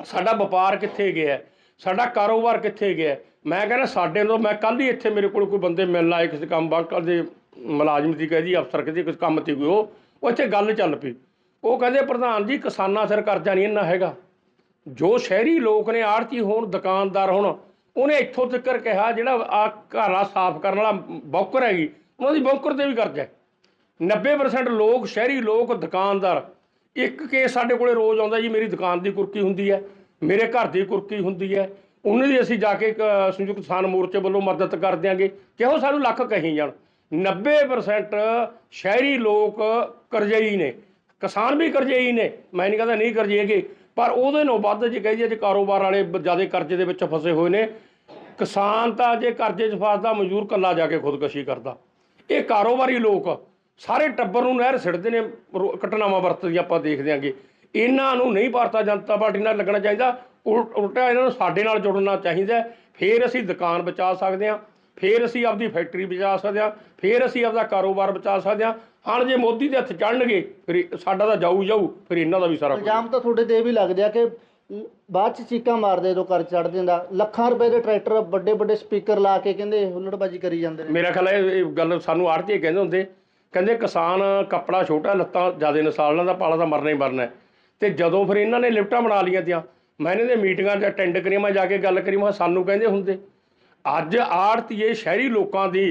ਸਾਡਾ ਵਪਾਰ ਕਿੱਥੇ ਗਿਆ? ਸਾਡਾ ਕਾਰੋਬਾਰ ਕਿੱਥੇ ਗਿਆ? ਮੈਂ ਕਹਿੰਦਾ ਸਾਡੇ ਤੋਂ ਮੈਂ ਕੱਲ ਹੀ ਇੱਥੇ ਮੇਰੇ ਕੋਲ ਕੋਈ ਬੰਦੇ ਮਿਲਣ ਆਏ, ਕਿਸੇ ਕੰਮ ਬਾਕਲ ਦੇ ਮੁਲਾਜ਼ਮ ਦੀ ਕਹਦੀ ਅਫਸਰ ਕਹਦੀ ਕੁਝ ਕੰਮ ਤੇ ਕੋਈ, ਉਹ ਉਹ ਇੱਥੇ ਗੱਲ ਚੱਲ ਪਈ। ਉਹ ਕਹਿੰਦੇ, ਪ੍ਰਧਾਨ ਜੀ, ਕਿਸਾਨਾਂ ਸਿਰ ਕਰਜ਼ਾ ਨਹੀਂ ਇੰਨਾ ਹੈਗਾ। ਜੋ ਸ਼ਹਿਰੀ ਲੋਕ ਨੇ ਆੜਤੀ ਹੋਣ, ਦੁਕਾਨਦਾਰ ਹੋਣ, ਉਹਨੇ ਇੱਥੋਂ ਤੱਕ ਕਿਹਾ, ਜਿਹੜਾ ਆ ਘਾਰਾ ਸਾਫ਼ ਕਰਨ ਵਾਲਾ ਬੌਕਰ ਹੈਗੀ ਉਹਨਾਂ ਦੀ ਬੌਕਰ ਤੇ ਵੀ ਕਰਜ਼ਾ ਹੈ। 90% ਲੋਕ, ਸ਼ਹਿਰੀ ਲੋਕ, ਦੁਕਾਨਦਾਰ ਇੱਕ ਕੇਸ ਸਾਡੇ ਕੋਲੇ ਰੋਜ਼ ਆਉਂਦਾ ਜੀ ਮੇਰੀ ਦੁਕਾਨ ਦੀ ਕੁਰਕੀ ਹੁੰਦੀ ਹੈ ਮੇਰੇ ਘਰ ਦੀ ਕੁਰਕੀ ਹੁੰਦੀ ਹੈ ਉਹਨਾਂ ਦੀ ਅਸੀਂ ਜਾ ਕੇ ਅ, ਸੰਯੁਕਤ ਕਿਸਾਨ ਮੋਰਚੇ ਵੱਲੋਂ ਮਦਦ ਕਰ ਦਿਆਂਗੇ ਕਿਹੋ ਸਾਨੂੰ ਲੱਖ ਕਹੀ ਜਾਣ। 90% ਸ਼ਹਿਰੀ ਲੋਕ ਕਰਜ਼ਈ ਨੇ ਕਿਸਾਨ ਵੀ ਕਰਜ਼ਈ ਨੇ ਮੈਂ ਨਹੀਂ ਕਹਿੰਦਾ ਨਹੀਂ ਕਰਜ਼ਈ ਪਰ ਉਹਦੇ ਨੂੰ ਵੱਧ ਜੇ ਕਹੀਏ ਜੇ ਕਾਰੋਬਾਰ ਵਾਲੇ ਜ਼ਿਆਦਾ ਕਰਜ਼ੇ ਦੇ ਵਿੱਚ ਫਸੇ ਹੋਏ ਨੇ ਕਿਸਾਨ ਤਾਂ ਜੇ ਕਰਜ਼ੇ 'ਚ ਫਸਦਾ ਮਜ਼ਦੂਰ ਕੱਲਾ ਜਾ ਕੇ ਖੁਦਕਸ਼ੀ ਕਰਦਾ। ਇਹ ਕਾਰੋਬਾਰੀ ਲੋਕ ਸਾਰੇ ਟੱਬਰ ਨੂੰ ਨਹਿਰ ਸਿੱਟਦੇ ਨੇ ਘਟਨਾਵਾਂ ਵਰਤਦੀਆਂ ਆਪਾਂ ਦੇਖਦੇ ਆਂਗੇ। ਇਹਨਾਂ ਨੂੰ ਨਹੀਂ ਭਾਰਤੀ ਜਨਤਾ ਪਾਰਟੀ ਨਾਲ ਲੱਗਣਾ ਚਾਹੀਦਾ। ਉਲ- ਉਲਟਾ ਇਹਨਾਂ ਨੂੰ ਸਾਡੇ ਨਾਲ ਜੁੜਨਾ ਚਾਹੀਦਾ। ਫੇਰ ਅਸੀਂ ਦੁਕਾਨ ਬਚਾ ਸਕਦੇ ਹਾਂ ਫੇਰ ਅਸੀਂ ਆਪਦੀ ਫੈਕਟਰੀ ਬਚਾ ਸਕਦੇ ਹਾਂ ਫੇਰ ਅਸੀਂ ਆਪਦਾ ਕਾਰੋਬਾਰ ਬਚਾ ਸਕਦੇ ਹਾਂ। ਹਾਂ ਜੇ ਮੋਦੀ ਦੇ ਹੱਥ ਚੜਨਗੇ ਫਿਰ ਸਾਡਾ ਤਾਂ ਜਾਊ ਜਾਊ ਫਿਰ ਇਹਨਾਂ ਦਾ ਵੀ ਸਾਰਾ ਕੁਝ। ਇਲਜ਼ਾਮ ਤਾਂ ਤੁਹਾਡੇ ਤੇ ਇਹ ਵੀ ਲੱਗਦੇ ਆ ਕਿ ਬਾਅਦ ਚ ਚੀਕਾਂ ਮਾਰਦੇ ਜਦੋਂ ਕਰ ਚੜ ਦਿੰਦਾ ਲੱਖਾਂ ਰੁਪਏ ਦੇ ਟਰੈਕਟਰ ਵੱਡੇ ਵੱਡੇ ਸਪੀਕਰ ਲਾ ਕੇ ਕਹਿੰਦੇ ਹੁੱਲੜਬਾਜੀ ਕਰੀ ਜਾਂਦੇ ਨੇ। ਮੇਰਾ ਖਿਆਲ ਹੈ ਇਹ ਗੱਲ ਸਾਨੂੰ ਆੜਤੀ ਕਹਿੰਦੇ ਹੁੰਦੇ। ਕਹਿੰਦੇ ਕਿਸਾਨ ਕੱਪੜਾ ਛੋਟਾ, ਲੱਤਾਂ ਜ਼ਿਆਦਾ ਨਸਾਲਣਾ ਦਾ ਪਾਲਾ ਤਾਂ ਮਰਨਾ ਹੀ ਮਰਨਾ ਹੈ। ਤੇ ਜਦੋਂ ਫਿਰ ਇਹਨਾਂ ਨੇ ਲਿਫਟਾਂ ਬਣਾ ਲਈਆਂ ਤੀਆਂ, ਮੈਂ ਇਹਨਾਂ ਦੇ ਮੀਟਿੰਗਾਂ 'ਚ ਅਟੈਂਡ ਕਰੀ ਮੈਂ ਜਾ ਕੇ ਗੱਲ ਕਰੀ, ਮੈਂ ਸਾਨੂੰ ਕਹਿੰਦੇ ਹੁੰਦੇ, ਅੱਜ ਆੜਤੀਏ ਸ਼ਹਿਰੀ ਲੋਕਾਂ ਦੀ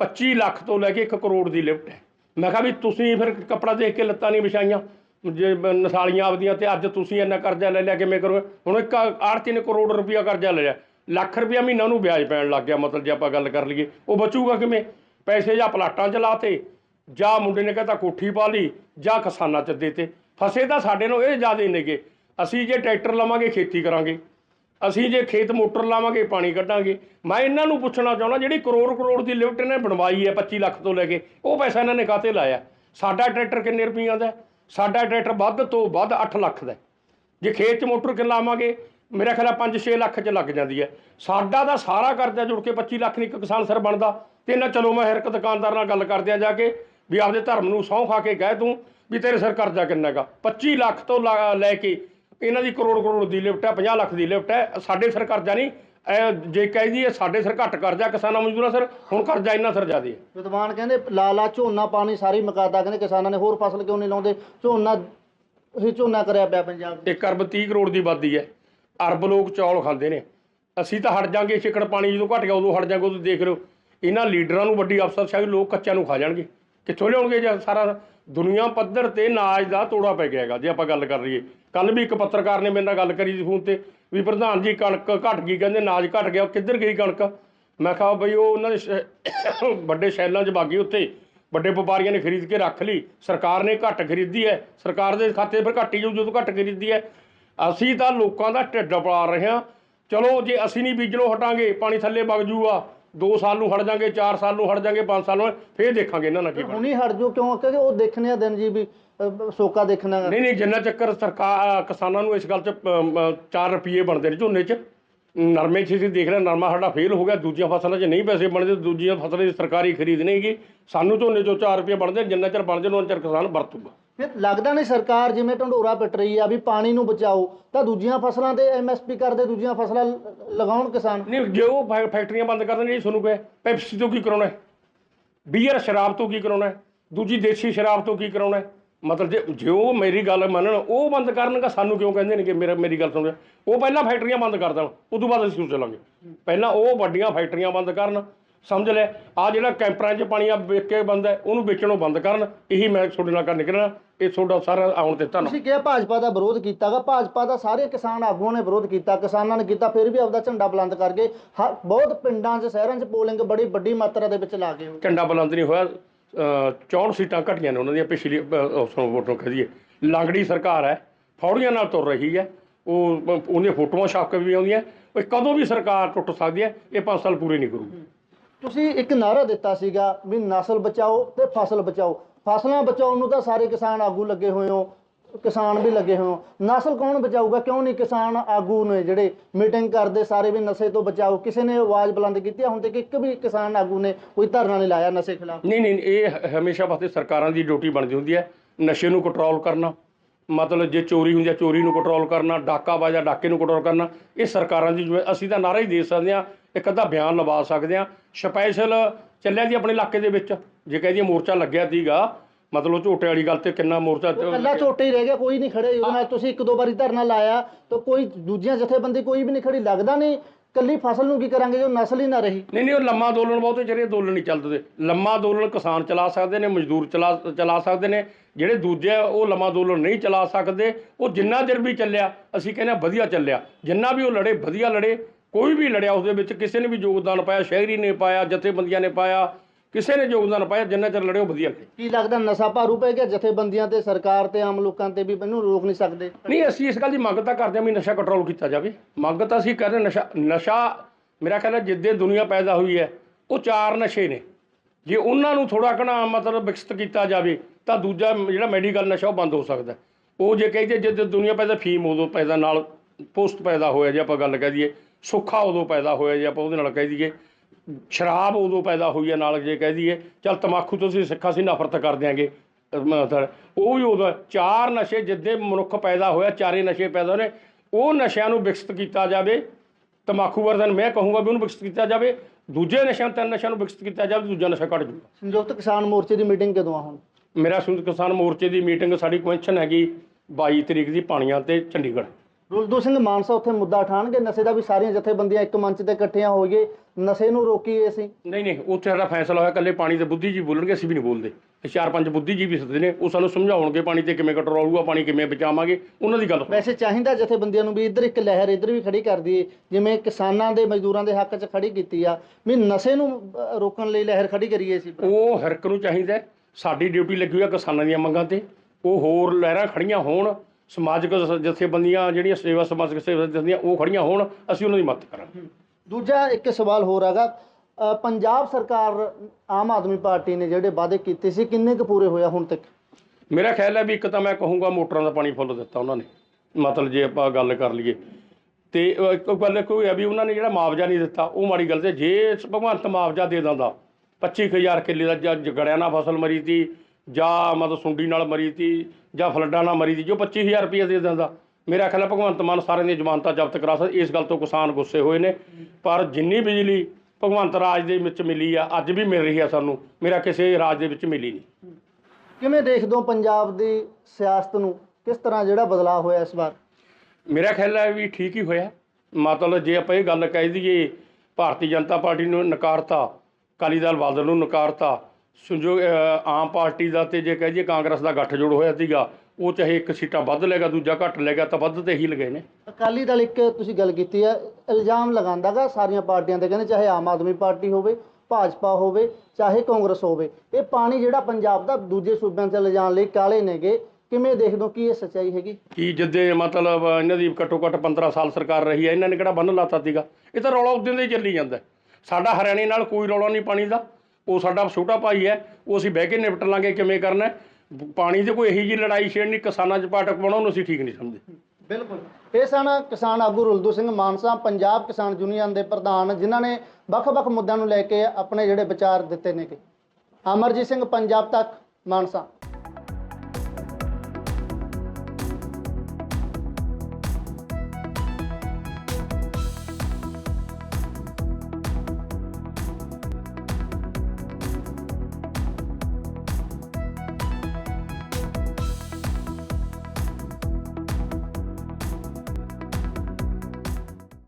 25 ਲੱਖ ਤੋਂ ਲੈ ਕੇ 1 ਕਰੋੜ ਦੀ ਲਿਫਟ ਹੈ। ਮੈਂ ਕਿਹਾ ਵੀ ਤੁਸੀਂ ਫਿਰ ਕੱਪੜਾ ਦੇਖ ਕੇ ਲੱਤਾਂ ਨਹੀਂ ਵਿਛਾਈਆਂ, ਜੇ ਨਸਾਲੀਆਂ ਆਪਦੀਆਂ ਤੇ ਅੱਜ ਤੁਸੀਂ ਇੰਨਾ ਕਰਜ਼ਾ ਲੈ ਲਿਆ, ਕਿਵੇਂ ਕਰੋਗੇ? ਹੁਣ ਇੱਕ ਆੜਤੀ ਨੇ ਕਰੋੜ ਰੁਪਇਆ ਕਰਜ਼ਾ ਲੈ ਲਿਆ, ਲੱਖ ਰੁਪਇਆ ਮਹੀਨਾ ਨੂੰ ਵਿਆਜ ਪੈਣ ਲੱਗ ਗਿਆ, ਮਤਲਬ ਜੇ ਆਪਾਂ ਗੱਲ ਕਰ ਲਈਏ, ਉਹ ਬਚੂਗਾ ਕਿਵੇਂ? ਪੈਸੇ ਜਾਂ ਪਲਾਟਾਂ 'ਚ ਲਾਤੇ, ਜਾਂ ਮੁੰਡੇ ਨੇ ਕਹਤਾ ਕੋਠੀ ਪਾ ਲਈ, ਜਾਂ ਕਿਸਾਨਾਂ 'ਚ ਦੇਤੇ। ਫਸੇ ਤਾਂ ਸਾਡੇ ਨੂੰ ਇਹ ਜ਼ਿਆਦਾ ਨੇਗੇ। ਅਸੀਂ ਜੇ ਟਰੈਕਟਰ ਲਵਾਂਗੇ, ਖੇਤੀ ਕਰਾਂਗੇ। ਅਸੀਂ ਜੇ ਖੇਤ ਮੋਟਰ ਲਾਵਾਂਗੇ, ਪਾਣੀ ਕੱਢਾਂਗੇ। ਮੈਂ ਇਹਨਾਂ ਨੂੰ ਪੁੱਛਣਾ ਚਾਹੁੰਦਾ, ਜਿਹੜੀ ਕਰੋੜ ਕਰੋੜ ਦੀ ਲਿਫਟ ਇਹਨੇ ਬਣਵਾਈ ਹੈ 25 ਲੱਖ ਤੋਂ ਲੈ ਕੇ, ਉਹ ਪੈਸਾ ਇਹਨਾਂ ਨੇ ਕਾਤੇ ਲਾਇਆ? ਸਾਡਾ ਟਰੈਕਟਰ ਕਿੰਨੇ ਰੁਪਈਆਂ ਦਾ ਸਾਡਾ ਟਰੈਕਟਰ ਵੱਧ ਤੋਂ ਵੱਧ 8 ਲੱਖ ਦਾ ਜੇ ਖੇਤ 'ਚ ਮੋਟਰ ਕਿ ਲਾਵਾਂਗੇ, ਮੇਰਾ ਖਿਆਲ 5-6 ਲੱਖ 'ਚ ਲੱਗ ਜਾਂਦੀ ਹੈ। ਸਾਡਾ ਤਾਂ ਸਾਰਾ ਕਰਜ਼ਾ ਜੁੜ ਕੇ 25 ਲੱਖ ਨਹੀਂ ਇੱਕ ਕਿਸਾਨ ਸਰ ਬਣਦਾ। ਇਹਨਾਂ ਚਲੋ ਮੈਂ ਹਰ ਇੱਕ ਦੁਕਾਨਦਾਰ ਨਾਲ ਗੱਲ ਕਰਦਿਆਂ ਜਾ ਕੇ ਵੀ ਆਪਦੇ ਧਰਮ ਨੂੰ ਸਹੁੰ ਖਾ ਕੇ ਕਹਿ ਤੂੰ ਵੀ ਤੇਰੇ ਸਿਰ ਕਰਜ਼ਾ ਕਿੰਨਾ ਹੈਗਾ? 25 ਲੱਖ ਤੋਂ ਲਾ- ਕੇ ਇਹਨਾਂ ਦੀ ਕਰੋੜ ਕਰੋੜ ਦੀ ਲਿਫਟ ਹੈ 50 ਲੱਖ ਦੀ ਲਿਫਟ ਹੈ ਸਾਡੇ ਸਿਰ ਕਰਜ਼ਾ ਨਹੀਂ। ਇਹ ਜੇ ਕਹਿੰਦੀ ਹੈ ਸਾਡੇ ਸਿਰ ਘੱਟ ਕਰਜ਼ਾ ਕਿਸਾਨਾਂ ਮਜ਼ਦੂਰਾਂ ਸਿਰ ਹੁਣ ਕਰਜ਼ਾ ਇੰਨਾ ਸਿਰ ਜ਼ਿਆਦੇ ਹੈ। ਵਿਦਵਾਨ ਕਹਿੰਦੇ ਲਾਲਾ ਝੋਨਾ ਪਾਣੀ ਸਾਰੀ ਮਕਾਤਾ ਕਹਿੰਦੇ ਕਿਸਾਨਾਂ ਨੇ ਹੋਰ ਫਸਲ ਕਿਉਂ ਨਹੀਂ ਲਾਉਂਦੇ? ਝੋਨਾ ਹੀ ਝੋਨਾ ਕਰਿਆ ਪਿਆ ਪੰਜਾਬ 'ਚ। ਇੱਕ ਅਰਬ 30 ਕਰੋੜ ਦੀ ਆਬਾਦੀ ਹੈ। ਅਰਬ ਲੋਕ ਚੌਲ ਖਾਂਦੇ ਨੇ। ਅਸੀਂ ਤਾਂ ਹਟ ਜਾਾਂਗੇ ਛਿੱਕੜ ਪਾਣੀ ਜਦੋਂ ਘਟ ਗਿਆ ਉਦੋਂ ਹਟ ਜਾਾਂਗੇ ਉਦੋਂ ਦੇਖ ਲਓ। ਇਹਨਾਂ ਲੀਡਰਾਂ ਨੂੰ ਵੱਡੀ ਅਫਸਰਸ਼ਾਹੀ ਲੋਕ ਕੱਚਿਆਂ ਨੂੰ ਖਾ ਜਾਣਗੇ। ਕਿੱਥੋਂ ਲਿਆਉਣਗੇ ਜੇ ਸਾਰਾ ਦੁਨੀਆ ਪੱਧਰ ਤੇ ਨਾਜ ਦਾ ਤੋੜਾ ਪੈ ਗਿਆ ਹੈਗਾ, ਜੇ ਆਪਾਂ ਗੱਲ ਕਰ ਲਈਏ। ਕੱਲ ਵੀ ਇੱਕ ਪੱਤਰਕਾਰ ਨੇ ਮੇਰੇ ਨਾਲ ਗੱਲ ਕਰੀ ਸੀ ਫੋਨ ਤੇ ਵੀ ਪ੍ਰਧਾਨ ਜੀ ਕਣਕ ਘਟ ਗਈ, ਕਹਿੰਦੇ ਨਾਜ ਘਟ ਗਿਆ ਕਿੱਧਰ ਗਈ ਕਣਕ? ਮੈਂ ਕਿਹਾ ਬਈ ਉਹ ਉਹਨਾਂ ਦੇ ਸ਼ੈ- ਵੱਡੇ ਸ਼ੈਲਾਂ 'ਚ ਬਾਗੀ ਉੱਥੇ। ਵੱਡੇ ਵਪਾਰੀਆਂ ਨੇ ਖਰੀਦ ਕੇ ਰੱਖ ਲਈ। ਸਰਕਾਰ ਨੇ ਘੱਟ ਖਰੀਦੀ ਹੈ। ਸਰਕਾਰ ਦੇ ਖਾਤੇ ਫਿਰ ਘੱਟ ਹੀ ਜਾਊ ਜਦੋਂ ਘੱਟ ਖਰੀਦੀ ਹੈ। ਅਸੀਂ ਤਾਂ ਲੋਕਾਂ ਦਾ ਢਿੱਡ ਪਾਲ ਰਹੇ ਹਾਂ। ਚਲੋ ਜੇ ਅਸੀਂ ਨਹੀਂ ਬੀਜਣੋਂ ਹਟਾਂਗੇ, ਪਾਣੀ ਥੱਲੇ ਵਗ ਜੂਗਾ। 2 ਸਾਲ ਨੂੰ ਹਟ ਜਾਾਂਗੇ 4 ਸਾਲ ਨੂੰ ਹਟ ਜਾਾਂਗੇ 5 ਸਾਲ ਨੂੰ ਫੇਰ ਦੇਖਾਂਗੇ ਇਹਨਾਂ ਨਾਲ ਕੀ ਬਣਦਾ। ਹੁਣੀ ਹਟ ਜੋ ਕਿਉਂ? ਕਿਉਂਕਿ ਉਹ ਦੇਖਣੇ ਆ ਦਿਨ ਜੀ ਵੀ ਅਹ, ਸੋਕਾ ਦੇਖਣਾ ਨਹੀਂ ਨਹੀਂ ਜਿੰਨਾ ਚੱਕਰ ਸਰਕਾਰ ਕਿਸਾਨਾਂ ਨੂੰ ਇਸ ਗੱਲ 'ਚ 4 ਰੁਪਏ ਬਣਦੇ ਨੇ ਝੋਨੇ 'ਚ। ਨਰਮੇ 'ਚ ਅਸੀਂ ਦੇਖ ਰਹੇ ਨਰਮਾ ਸਾਡਾ ਫੇਲ ਹੋ ਗਿਆ ਦੂਜੀਆਂ ਫਸਲਾਂ 'ਚ ਨਹੀਂ ਪੈਸੇ ਬਣਦੇ ਦੂਜੀਆਂ ਫਸਲਾਂ ਦੀ ਸਰਕਾਰੀ ਖਰੀਦ ਨਹੀਂ ਹੈਗੀ। ਸਾਨੂੰ ਝੋਨੇ 'ਚੋਂ 4 ਰੁਪਏ ਬਣਦੇ ਜਿੰਨਾ ਚਿਰ ਬਣ ਜਾਣ ਉਹਨਾਂ ਚਿਰ ਕਿਸਾਨ ਵਰਤੂਗਾ। ਫਿਰ ਲੱਗਦਾ ਨਹੀਂ ਸਰਕਾਰ ਜਿਵੇਂ ਢੰਡੋਰਾ ਪਿੱਟ ਰਹੀ ਆ ਵੀ ਪਾਣੀ ਨੂੰ ਬਚਾਓ, ਤਾਂ ਦੂਜੀਆਂ ਫਸਲਾਂ ਤੇ ਐਮਐਸਪੀ ਕਰਦੇ, ਦੂਜੀਆਂ ਫਸਲਾਂ ਲਗਾਉਣ ਕਿਸਾਨ। ਨਹੀਂ, ਜੇ ਉਹ ਫੈ- ਫੈਕਟਰੀਆਂ ਬੰਦ ਕਰ ਦੇਣ ਜੀ ਤੁਹਾਨੂੰ ਕਹੇ ਪੈਪਸੀ ਤੋਂ ਕੀ ਕਰਾਉਣਾ ਹੈ? ਬੀਅਰ ਸ਼ਰਾਬ ਤੋਂ ਕੀ ਕਰਾਉਣਾ ਹੈ? ਦੂਜੀ ਦੇਸੀ ਸ਼ਰਾਬ ਤੋਂ ਕੀ ਕਰਾਉਣਾ ਹੈ? ਮਤਲਬ ਜੇ ਜੇ ਉਹ ਮੇਰੀ ਗੱਲ ਮੰਨਣ, ਉਹ ਬੰਦ ਕਰਨਗਾ, ਸਾਨੂੰ ਕਿਉਂ ਕਹਿੰਦੇ ਨੇ ਕਿ ਮੇਰਾ, ਮੇਰੀ ਗੱਲ ਸੁਣ। ਉਹ ਪਹਿਲਾਂ ਫੈਕਟਰੀਆਂ ਬੰਦ ਕਰ ਦੇਣ, ਉਦੋਂ ਬਾਅਦ ਅਸੀਂ ਸੋਚ ਚੱਲਾਂਗੇ ਪਹਿਲਾਂ ਉਹ ਵੱਡੀਆਂ ਫੈਕਟਰੀਆਂ ਬੰਦ ਕਰਨ, ਸਮਝ ਲੈ। ਆ ਜਿਹੜਾ ਕੈਂਪਰਾਂ 'ਚ ਪਾਣੀ ਆ ਵੇਚ ਕੇ ਬੰਦ ਹੈ, ਉਹਨੂੰ ਵੇਚਣੋਂ ਬੰਦ ਕਰਨ, ਇਹੀ ਮੈਂ ਤੁਹਾਡੇ ਨਾਲ ਕਰ ਨਿਕਲਣਾ। ਇਹ ਤੁਹਾਡਾ ਸਾਰਾ ਆਉਣ ਤੇ ਧੰਨਵਾਦ ਤੁਸੀਂ ਕਿਹਾ ਭਾਜਪਾ ਦਾ ਵਿਰੋਧ ਕੀਤਾਗਾ ਭਾਜਪਾ ਦਾ ਸਾਰੇ ਕਿਸਾਨ ਆਗੂਆਂ ਨੇ ਵਿਰੋਧ ਕੀਤਾ ਕਿਸਾਨਾਂ ਨੇ ਕੀਤਾ ਫਿਰ ਵੀ ਆਪਦਾ ਝੰਡਾ ਬੁਲੰਦ ਕਰ ਗਏ। ਹ- ਬਹੁਤ ਪਿੰਡਾਂ 'ਚ ਸ਼ਹਿਰਾਂ 'ਚ ਪੋਲਿੰਗ ਬੜੀ ਵੱਡੀ ਮਾਤਰਾ ਦੇ ਵਿੱਚ ਲਾ ਗਏ ਹੋਏ। ਝੰਡਾ ਬੁਲੰਦ ਨਹੀਂ ਹੋਇਆ ਅ, 64 ਸੀਟਾਂ ਘਟੀਆਂ ਨੇ ਉਹਨਾਂ ਦੀਆਂ ਪਿਛਲੀ ਉਸ ਵੋਟੋਂ ਕਹਦੀਏ ਲਾਂਗੜੀ ਸਰਕਾਰ ਹੈ ਫੌੜੀਆਂ ਨਾਲ ਤੁਰ ਰਹੀ ਹੈ ਉਹ ਉਹਦੀਆਂ ਫੋਟੋਆਂ ਛਾਪ ਕੇ ਵੀ ਆਉਂਦੀਆਂ ਉਹ ਕਦੋਂ ਵੀ ਸਰਕਾਰ ਟੁੱਟ ਸਕਦੀ ਹੈ ਇਹ 5 ਸਾਲ ਪੂਰੇ ਨਹੀਂ ਕਰੂਗੀ। ਤੁਸੀਂ ਇੱਕ ਨਾਰਾ ਦਿੱਤਾ ਸੀਗਾ ਵੀ ਨਸਲ ਬਚਾਓ ਤੇ ਫਸਲ ਬਚਾਓ। ਫਸਲਾਂ ਬਚਾਉਣ ਨੂੰ ਤਾਂ ਸਾਰੇ ਕਿਸਾਨ ਆਗੂ ਲੱਗੇ ਹੋਏ ਹੋ, ਕਿਸਾਨ ਵੀ ਲੱਗੇ ਹੋਏ ਹੋ। ਨਸਲ ਕੌਣ ਬਚਾਊਗਾ? ਕਿਉਂ ਨਹੀਂ ਕਿਸਾਨ ਆਗੂ ਨੇ ਜਿਹੜੇ ਮੀਟਿੰਗ ਕਰਦੇ, ਸਾਰੇ ਵੀ ਨਸ਼ੇ ਤੋਂ ਬਚਾਓ। ਕਿਸੇ ਨੇ ਆਵਾਜ਼ ਬੁਲੰਦ ਕੀਤੀ ਹੈ? ਹੁਣ ਤੱਕ ਇੱਕ ਵੀ ਕਿਸਾਨ ਆਗੂ ਨੇ ਕੋਈ ਧਰਨਾ ਨਹੀਂ ਲਾਇਆ ਨਸ਼ੇ ਖਿਲਾਫ। ਨਹੀਂ ਨਹੀਂ, ਇਹ ਹ- ਹਮੇਸ਼ਾ ਵਾਸਤੇ ਸਰਕਾਰਾਂ ਦੀ ਡਿਊਟੀ ਬਣਦੀ ਹੁੰਦੀ ਹੈ। ਨਸ਼ੇ ਨੂੰ ਕੰਟਰੋਲ ਕਰਨਾ। ਮਤਲਬ ਜੇ ਚੋਰੀ ਹੁੰਦੀ ਹੈ, ਚੋਰੀ ਨੂੰ ਕੰਟਰੋਲ ਕਰਨਾ। ਡਾਕਾ ਬਾਜਾ ਡਾਕੇ ਨੂੰ ਕੰਟਰੋਲ ਕਰਨਾ। ਇਹ ਸਰਕਾਰਾਂ ਦੀ ਜ਼ਿੰਮੇ ਅਸੀਂ ਤਾਂ ਨਾਰਾ ਹੀ ਦੇ ਸਕਦੇ ਹਾਂ ਇੱਕ ਅੱਧਾ ਬਿਆਨ ਲਵਾ ਸਕਦੇ ਆ ਸਪੈਸ਼ਲ ਚੱਲਿਆ ਜੀ ਆਪਣੇ ਇਲਾਕੇ ਦੇ ਵਿੱਚ। ਜੇ ਕਹਿ ਮੋਰਚਾ ਲੱਗਿਆ ਸੀਗਾ ਮਤਲਬ ਝੋਟੇ ਵਾਲੀ ਗੱਲ ਤੇ ਕਿੰਨਾ ਮੋਰਚਾ ਕੱਲਾ ਝੋਟੇ ਹੀ ਰਹਿ ਗਿਆ ਕੋਈ ਨਹੀਂ ਖੜੇ ਉਹਦੇ ਨਾਲ ਤੁਸੀਂ ਇੱਕ ਦੋ ਵਾਰੀ ਧਰਨਾ ਲਾਇਆ ਤਾਂ ਕੋਈ ਦੂਜੀਆਂ ਜਥੇਬੰਦੀ ਕੋਈ ਵੀ ਨਹੀਂ ਖੜੀ ਲੱਗਦਾ ਨਹੀਂ ਕੱਲੀ ਫਸਲ ਨੂੰ ਕੀ ਕਰਾਂਗੇ ਜੋ ਨਸਲ ਹੀ ਨਾ ਰਹੀ। ਨਹੀਂ ਨਹੀਂ ਉਹ ਲੰਮਾ ਅੰਦੋਲਨ ਬਹੁਤੇ ਇਹ ਅੰਦੋਲਨ ਨਹੀਂ ਚੱਲਦੇ। ਲੰਮਾ ਅੰਦੋਲਨ ਕਿਸਾਨ ਚਲਾ ਸਕਦੇ ਨੇ ਮਜ਼ਦੂਰ ਚਲਾ ਚਲਾ ਸਕਦੇ ਨੇ। ਜਿਹੜੇ ਦੂਜੇ ਉਹ ਲੰਮਾ ਅੰਦੋਲਨ ਨਹੀਂ ਚਲਾ ਸਕਦੇ। ਉਹ ਜਿੰਨਾ ਚਿਰ ਵੀ ਚੱਲਿਆ ਅਸੀਂ ਕਹਿੰਦੇ ਵਧੀਆ ਚੱਲਿਆ। ਜਿੰਨਾ ਵੀ ਉਹ ਲੜੇ ਵਧੀਆ ਲੜੇ। ਕੋਈ ਵੀ ਲੜਿਆ ਉਸ ਦੇ ਵਿੱਚ ਕਿਸੇ ਨੇ ਵੀ ਯੋਗਦਾਨ ਪਾਇਆ ਸ਼ਹਿਰੀ ਨੇ ਪਾਇਆ ਜਥੇਬੰਦੀਆਂ ਨੇ ਪਾਇਆ ਕਿਸੇ ਨੇ ਯੋਗਦਾਨ ਪਾਇਆ ਜਿੰਨਾ ਚਿਰ ਲੜੇ ਉਹ ਵਧੀਆ ਲੜੇ ਕੀ ਲੱਗਦਾ ਨਸ਼ਾ ਭਾਰੂ ਪੈ ਗਿਆ? ਜਥੇਬੰਦੀਆਂ ਤੇ ਸਰਕਾਰ ਤੇ ਆਮ ਲੋਕਾਂ ਤੇ ਵੀ ਮੈਨੂੰ ਰੋਕ ਨਹੀਂ ਸਕਦੇ? ਨਹੀਂ ਅਸੀਂ ਇਸ ਗੱਲ ਦੀ ਮੰਗ ਤਾਂ ਕਰਦੇ ਹਾਂ ਵੀ ਨਸ਼ਾ ਕੰਟਰੋਲ ਕੀਤਾ ਜਾਵੇ। ਮੰਗ ਤਾਂ ਅਸੀਂ ਕਰਦੇ ਨਸ਼ਾ ਨਸ਼ਾ ਮੇਰਾ ਖਿਆਲ ਹੈ ਜਿੱਦੇ ਦੁਨੀਆ ਪੈਦਾ ਹੋਈ ਹੈ ਉਹ ਚਾਰ ਨਸ਼ੇ ਨੇ। ਜੇ ਉਹਨਾਂ ਨੂੰ ਥੋੜਾ ਘਣਾ ਮਤਲਬ ਵਿਕਸਿਤ ਕੀਤਾ ਜਾਵੇ ਤਾਂ ਦੂਜਾ ਜਿਹੜਾ ਮੈਡੀਕਲ ਨਸ਼ਾ ਉਹ ਬੰਦ ਹੋ ਸਕਦਾ। ਉਹ ਜੇ ਕਹੀਏ ਜਿੱਦ ਦੁਨੀਆ ਪੈਦਾ ਫੀਮ ਉਦੋਂ ਪੈਦਾ ਨਾਲ ਪੋਸਟ ਪੈਦਾ ਹੋਇਆ ਜੇ ਆਪਾਂ ਗੱਲ ਕਹਿ ਦਈਏ। ਸੁੱਖਾ ਉਦੋਂ ਪੈਦਾ ਹੋਇਆ ਜੇ ਆਪਾਂ ਉਹਦੇ ਨਾਲ ਕਹਿ ਦਈਏ। ਸ਼ਰਾਬ ਉਦੋਂ ਪੈਦਾ ਹੋਈ ਹੈ ਨਾਲ ਜੇ ਕਹਿ ਦਈਏ। ਚਲ ਤਮਾਕੂ ਤੋਂ ਅਸੀਂ ਸਿੱਖਾਂ ਸੀ ਨਫ਼ਰਤ ਕਰ ਦਿਆਂਗੇ। ਉਹ ਵੀ ਉਦੋਂ। ਚਾਰ ਨਸ਼ੇ ਜਿੱਦੇ ਮਨੁੱਖ ਪੈਦਾ ਹੋਇਆ ਚਾਰੇ ਨਸ਼ੇ ਪੈਦਾ ਨੇ ਉਹ ਨਸ਼ਿਆਂ ਨੂੰ ਵਿਕਸਿਤ ਕੀਤਾ ਜਾਵੇ। ਤਮਾਕੂ ਵਰਦਨ ਮੈਂ ਕਹੂੰਗਾ ਵੀ ਉਹਨੂੰ ਵਿਕਸਿਤ ਕੀਤਾ ਜਾਵੇ। ਦੂਜੇ ਨਸ਼ਿਆਂ ਤਿੰਨ ਨਸ਼ਿਆਂ ਨੂੰ ਵਿਕਸਿਤ ਕੀਤਾ ਜਾਵੇ ਦੂਜਾ ਨਸ਼ਾ ਘਟ ਜਾਊਗਾ। ਸੰਯੁਕਤ ਕਿਸਾਨ ਮੋਰਚੇ ਦੀ ਮੀਟਿੰਗ ਕਦੋਂ ਆ ਹੁਣ? ਮੇਰਾ ਸੰਯੁਕਤ ਕਿਸਾਨ ਮੋਰਚੇ ਦੀ ਮੀਟਿੰਗ ਸਾਡੀ ਕੁਐਸਚਨ ਹੈਗੀ 22 ਤਰੀਕ ਦੀ ਪਾਣੀਆਂ ਤੇ ਚੰਡੀਗੜ੍ਹ। ਰੁਲਦੂ ਸਿੰਘ ਮਾਨਸਾ ਉੱਥੇ ਮੁੱਦਾ ਉਠਾਣਗੇ ਨਸ਼ੇ ਦਾ ਵੀ ਸਾਰੀਆਂ ਜਥੇਬੰਦੀਆਂ ਇੱਕ ਮੰਚ ਤੇ ਇਕੱਠੀਆਂ ਹੋਈਏ ਨਸ਼ੇ ਨੂੰ ਰੋਕੀਏ ਅਸੀਂ ਨਹੀਂ ਨਹੀਂ ਉੱਥੇ ਸਾਡਾ ਫੈਸਲਾ ਹੋਇਆ ਇਕੱਲੇ ਪਾਣੀ ਤੇ ਬੁੱਧੀਜੀਵੀ ਬੋਲਣਗੇ ਅਸੀਂ ਵੀ ਨਹੀਂ ਬੋਲਦੇ। ਇਹ ਚਾਰ ਪੰਜ ਬੁੱਧੀਜੀਵੀ ਸੱਦੇ ਨੇ ਉਹ ਸਾਨੂੰ ਸਮਝਾਉਣਗੇ ਪਾਣੀ ਤੇ ਕਿਵੇਂ ਕੰਟਰੋਲ ਹੋਊਗਾ ਪਾਣੀ ਕਿਵੇਂ ਬਚਾਵਾਂਗੇ ਉਹਨਾਂ ਦੀ ਗੱਲ ਵੈਸੇ ਚਾਹੀਦਾ ਜਥੇਬੰਦੀਆਂ ਨੂੰ ਵੀ ਇੱਧਰ ਇੱਕ ਲਹਿਰ ਇੱਧਰ ਵੀ ਖੜੀ ਕਰ ਦਈਏ ਜਿਵੇਂ ਕਿਸਾਨਾਂ ਦੇ ਮਜ਼ਦੂਰਾਂ ਦੇ ਹੱਕ 'ਚ ਖੜੀ ਕੀਤੀ ਆ। ਵੀ ਨਸ਼ੇ ਨੂੰ ਰੋਕਣ ਲਈ ਲਹਿਰ ਖੜੀ ਕਰੀਏ ਅਸੀਂ। ਉਹ ਹਰਕ ਨੂੰ ਚਾਹੀਦਾ ਹੈ। ਸਾਡੀ ਡਿਊਟੀ ਲੱਗੀ ਹੋਈ ਹੈ ਕਿਸਾਨਾਂ ਦੀਆਂ ਮੰਗਾਂ ਤੇ। ਉਹ ਹੋਰ ਲਹਿਰਾਂ ਖੜੀਆਂ ਹੋਣ ਸਮਾਜਿਕ ਜਥੇਬੰਦੀਆਂ ਜਿਹੜੀਆਂ ਸੇਵਾ ਸਮਾਜਿਕ ਸੇਵਾ ਦਿੰਦੀਆਂ ਉਹ ਖੜੀਆਂ ਹੋਣ ਅਸੀਂ ਉਹਨਾਂ ਦੀ ਮਦਦ ਕਰਾਂਗੇ। ਦੂਜਾ ਇੱਕ ਸਵਾਲ ਹੋਰ ਹੈਗਾ। ਪੰਜਾਬ ਸਰਕਾਰ ਆਮ ਆਦਮੀ ਪਾਰਟੀ ਨੇ ਜਿਹੜੇ ਵਾਅਦੇ ਕੀਤੇ ਸੀ ਕਿੰਨੇ ਕੁ ਪੂਰੇ ਹੋਇਆ ਹੁਣ ਤੱਕ? ਮੇਰਾ ਖਿਆਲ ਹੈ ਵੀ ਇੱਕ ਤਾਂ ਮੈਂ ਕਹੂੰਗਾ ਮੋਟਰਾਂ ਦਾ ਪਾਣੀ ਫੁੱਲ ਦਿੱਤਾ ਉਹਨਾਂ ਨੇ। ਮਤਲਬ ਜੇ ਆਪਾਂ ਗੱਲ ਕਰ ਲਈਏ। ਤੇ ਇੱਕ ਗੱਲ ਕੋਈ ਹੈ ਵੀ ਉਹਨਾਂ ਨੇ ਜਿਹੜਾ ਮੁਆਵਜ਼ਾ ਨਹੀਂ ਦਿੱਤਾ ਉਹ ਮਾੜੀ ਗੱਲ ਤੇ ਜੇ ਭਗਵੰਤ ਮੁਆਵਜ਼ਾ ਦੇ ਦਿੰਦਾ 25000 ਕਿੱਲੇ ਦਾ ਜਾਂ ਜਗੜਿਆ ਨਾਲ ਫਸਲ ਮਰੀ ਤੀ ਜਾਂ ਮਤਲਬ ਸੁੰਡੀ ਨਾਲ ਮਰੀ ਤੀ ਜਾਂ ਫਲੱਡਾਂ ਨਾਲ ਮਰੀ ਤੀ ਜੋ 25000 ਰੁਪਏ ਦੇ ਦਿੰਦਾ। ਮੇਰਾ ਖਿਆਲ ਹੈ ਭਗਵੰਤ ਮਾਨ ਸਾਰਿਆਂ ਦੀਆਂ ਜ਼ਮਾਨਤਾਂ ਜ਼ਬਤ ਕਰਾ ਸਕਦਾ। ਇਸ ਗੱਲ ਤੋਂ ਕਿਸਾਨ ਗੁੱਸੇ ਹੋਏ ਨੇ। ਪਰ ਜਿੰਨੀ ਬਿਜਲੀ ਭਗਵੰਤ ਰਾਜ ਦੇ ਵਿੱਚ ਮਿਲੀ ਆ ਅੱਜ ਵੀ ਮਿਲ ਰਹੀ ਆ ਸਾਨੂੰ। ਮੇਰਾ ਕਿਸੇ ਰਾਜ ਦੇ ਵਿੱਚ ਮਿਲੀ ਨਹੀਂ। ਕਿਵੇਂ ਦੇਖਦੇ ਹੋ ਪੰਜਾਬ ਦੀ ਸਿਆਸਤ ਨੂੰ? ਕਿਸ ਤਰ੍ਹਾਂ ਜਿਹੜਾ ਬਦਲਾਅ ਹੋਇਆ ਇਸ ਵਾਰ? ਮੇਰਾ ਖਿਆਲ ਹੈ ਵੀ ਠੀਕ ਹੀ ਹੋਇਆ। ਮਤਲਬ ਜੇ ਆਪਾਂ ਇਹ ਗੱਲ ਕਹਿ ਦਈਏ ਭਾਰਤੀ ਜਨਤਾ ਪਾਰਟੀ ਨੂੰ ਨਕਾਰਤਾ ਅਕਾਲੀ ਦਲ ਬਾਦਲ ਨੂੰ ਨਕਾਰਤਾ ਅਹ ਆਮ ਪਾਰਟੀ ਦਾ ਤੇ ਜੇ ਕਹਿ ਦਈਏ ਕਾਂਗਰਸ ਦਾ ਗੱਠਜੋੜ ਹੋਇਆ ਸੀਗਾ ਉਹ ਚਾਹੇ ਇੱਕ ਸੀਟਾਂ ਵੱਧ ਲੈਗਾ ਦੂਜਾ ਘੱਟ ਲੈਗਾ ਤਾਂ ਵੱਧ ਤੇ ਹੀ ਲਗੇ ਨੇ। ਅਕਾਲੀ ਦਲ ਇੱਕ ਤੁਸੀਂ ਗੱਲ ਕੀਤੀ ਹੈ ਇਲਜ਼ਾਮ ਲਗਾਉਂਦਾਗਾ ਸਾਰੀਆਂ ਪਾਰਟੀਆਂ ਤੇ ਕਹਿੰਦੇ ਚਾਹੇ ਆਮ ਆਦਮੀ ਪਾਰਟੀ ਹੋਵੇ ਭਾਜਪਾ ਹੋਵੇ ਚਾਹੇ ਕਾਂਗਰਸ ਹੋਵੇ ਇਹ ਪਾਣੀ ਜਿਹੜਾ ਪੰਜਾਬ ਦਾ ਦੂਜੇ ਸੂਬਿਆਂ 'ਚ ਲਿਜਾਣ ਲਈ ਕਾਲੇ ਨੇਗੇ ਕਿਵੇਂ ਦੇਖਦੇ ਹੋ ਕੀ ਇਹ ਸੱਚਾਈ ਹੈਗੀ? ਕੀ ਜਿੱਦੇ ਮਤਲਬ ਇਹਨਾਂ ਦੀ ਘੱਟੋ ਘੱਟ 15 ਸਾਲ ਸਰਕਾਰ ਰਹੀ ਹੈ ਇਹਨਾਂ ਨੇ ਕਿਹੜਾ ਬੰਨ ਲਾਤਾ ਸੀਗਾ ਇਹ ਤਾਂ ਰੌਲਾ ਉਦੋਂ ਦਾ ਹੀ ਚੱਲੀ ਜਾਂਦਾ। ਸਾਡਾ ਹਰਿਆਣੇ ਨਾਲ ਕੋਈ ਰੌਲਾ ਨਹੀਂ ਪਾਣੀ ਦਾ। ਉਹ ਸਾਡਾ ਛੋਟਾ ਭਾਈ ਹੈ, ਉਹ ਅਸੀਂ ਬਹਿ ਕੇ ਨਿਪਟ ਲਾਂਗੇ ਕਿਵੇਂ ਕਰਨਾ ਪਾਣੀ ਦੀ ਕੋਈ ਇਹੀ ਜੀ ਲੜਾਈ ਛੇੜਨੀ ਕਿਸਾਨਾਂ 'ਚ ਪਾਟਕ ਪਾਉਣਾ ਉਹਨੂੰ ਅਸੀਂ ਠੀਕ ਨਹੀਂ ਸਮਝਦੇ। ਬਿਲਕੁਲ। ਇਹ ਸਨ ਕਿਸਾਨ ਆਗੂ ਰੁਲਦੂ ਸਿੰਘ ਮਾਨਸਾ, ਪੰਜਾਬ ਕਿਸਾਨ ਯੂਨੀਅਨ ਦੇ ਪ੍ਰਧਾਨ, ਜਿਨ੍ਹਾਂ ਨੇ ਵੱਖ-ਵੱਖ ਮੁੱਦਿਆਂ ਨੂੰ ਲੈ ਕੇ ਆਪਣੇ ਜਿਹੜੇ ਵਿਚਾਰ ਦਿੱਤੇ ਨੇਗੇ ਅਮਰਜੀਤ ਸਿੰਘ ਪੰਜਾਬ ਤੱਕ, ਮਾਨਸਾ।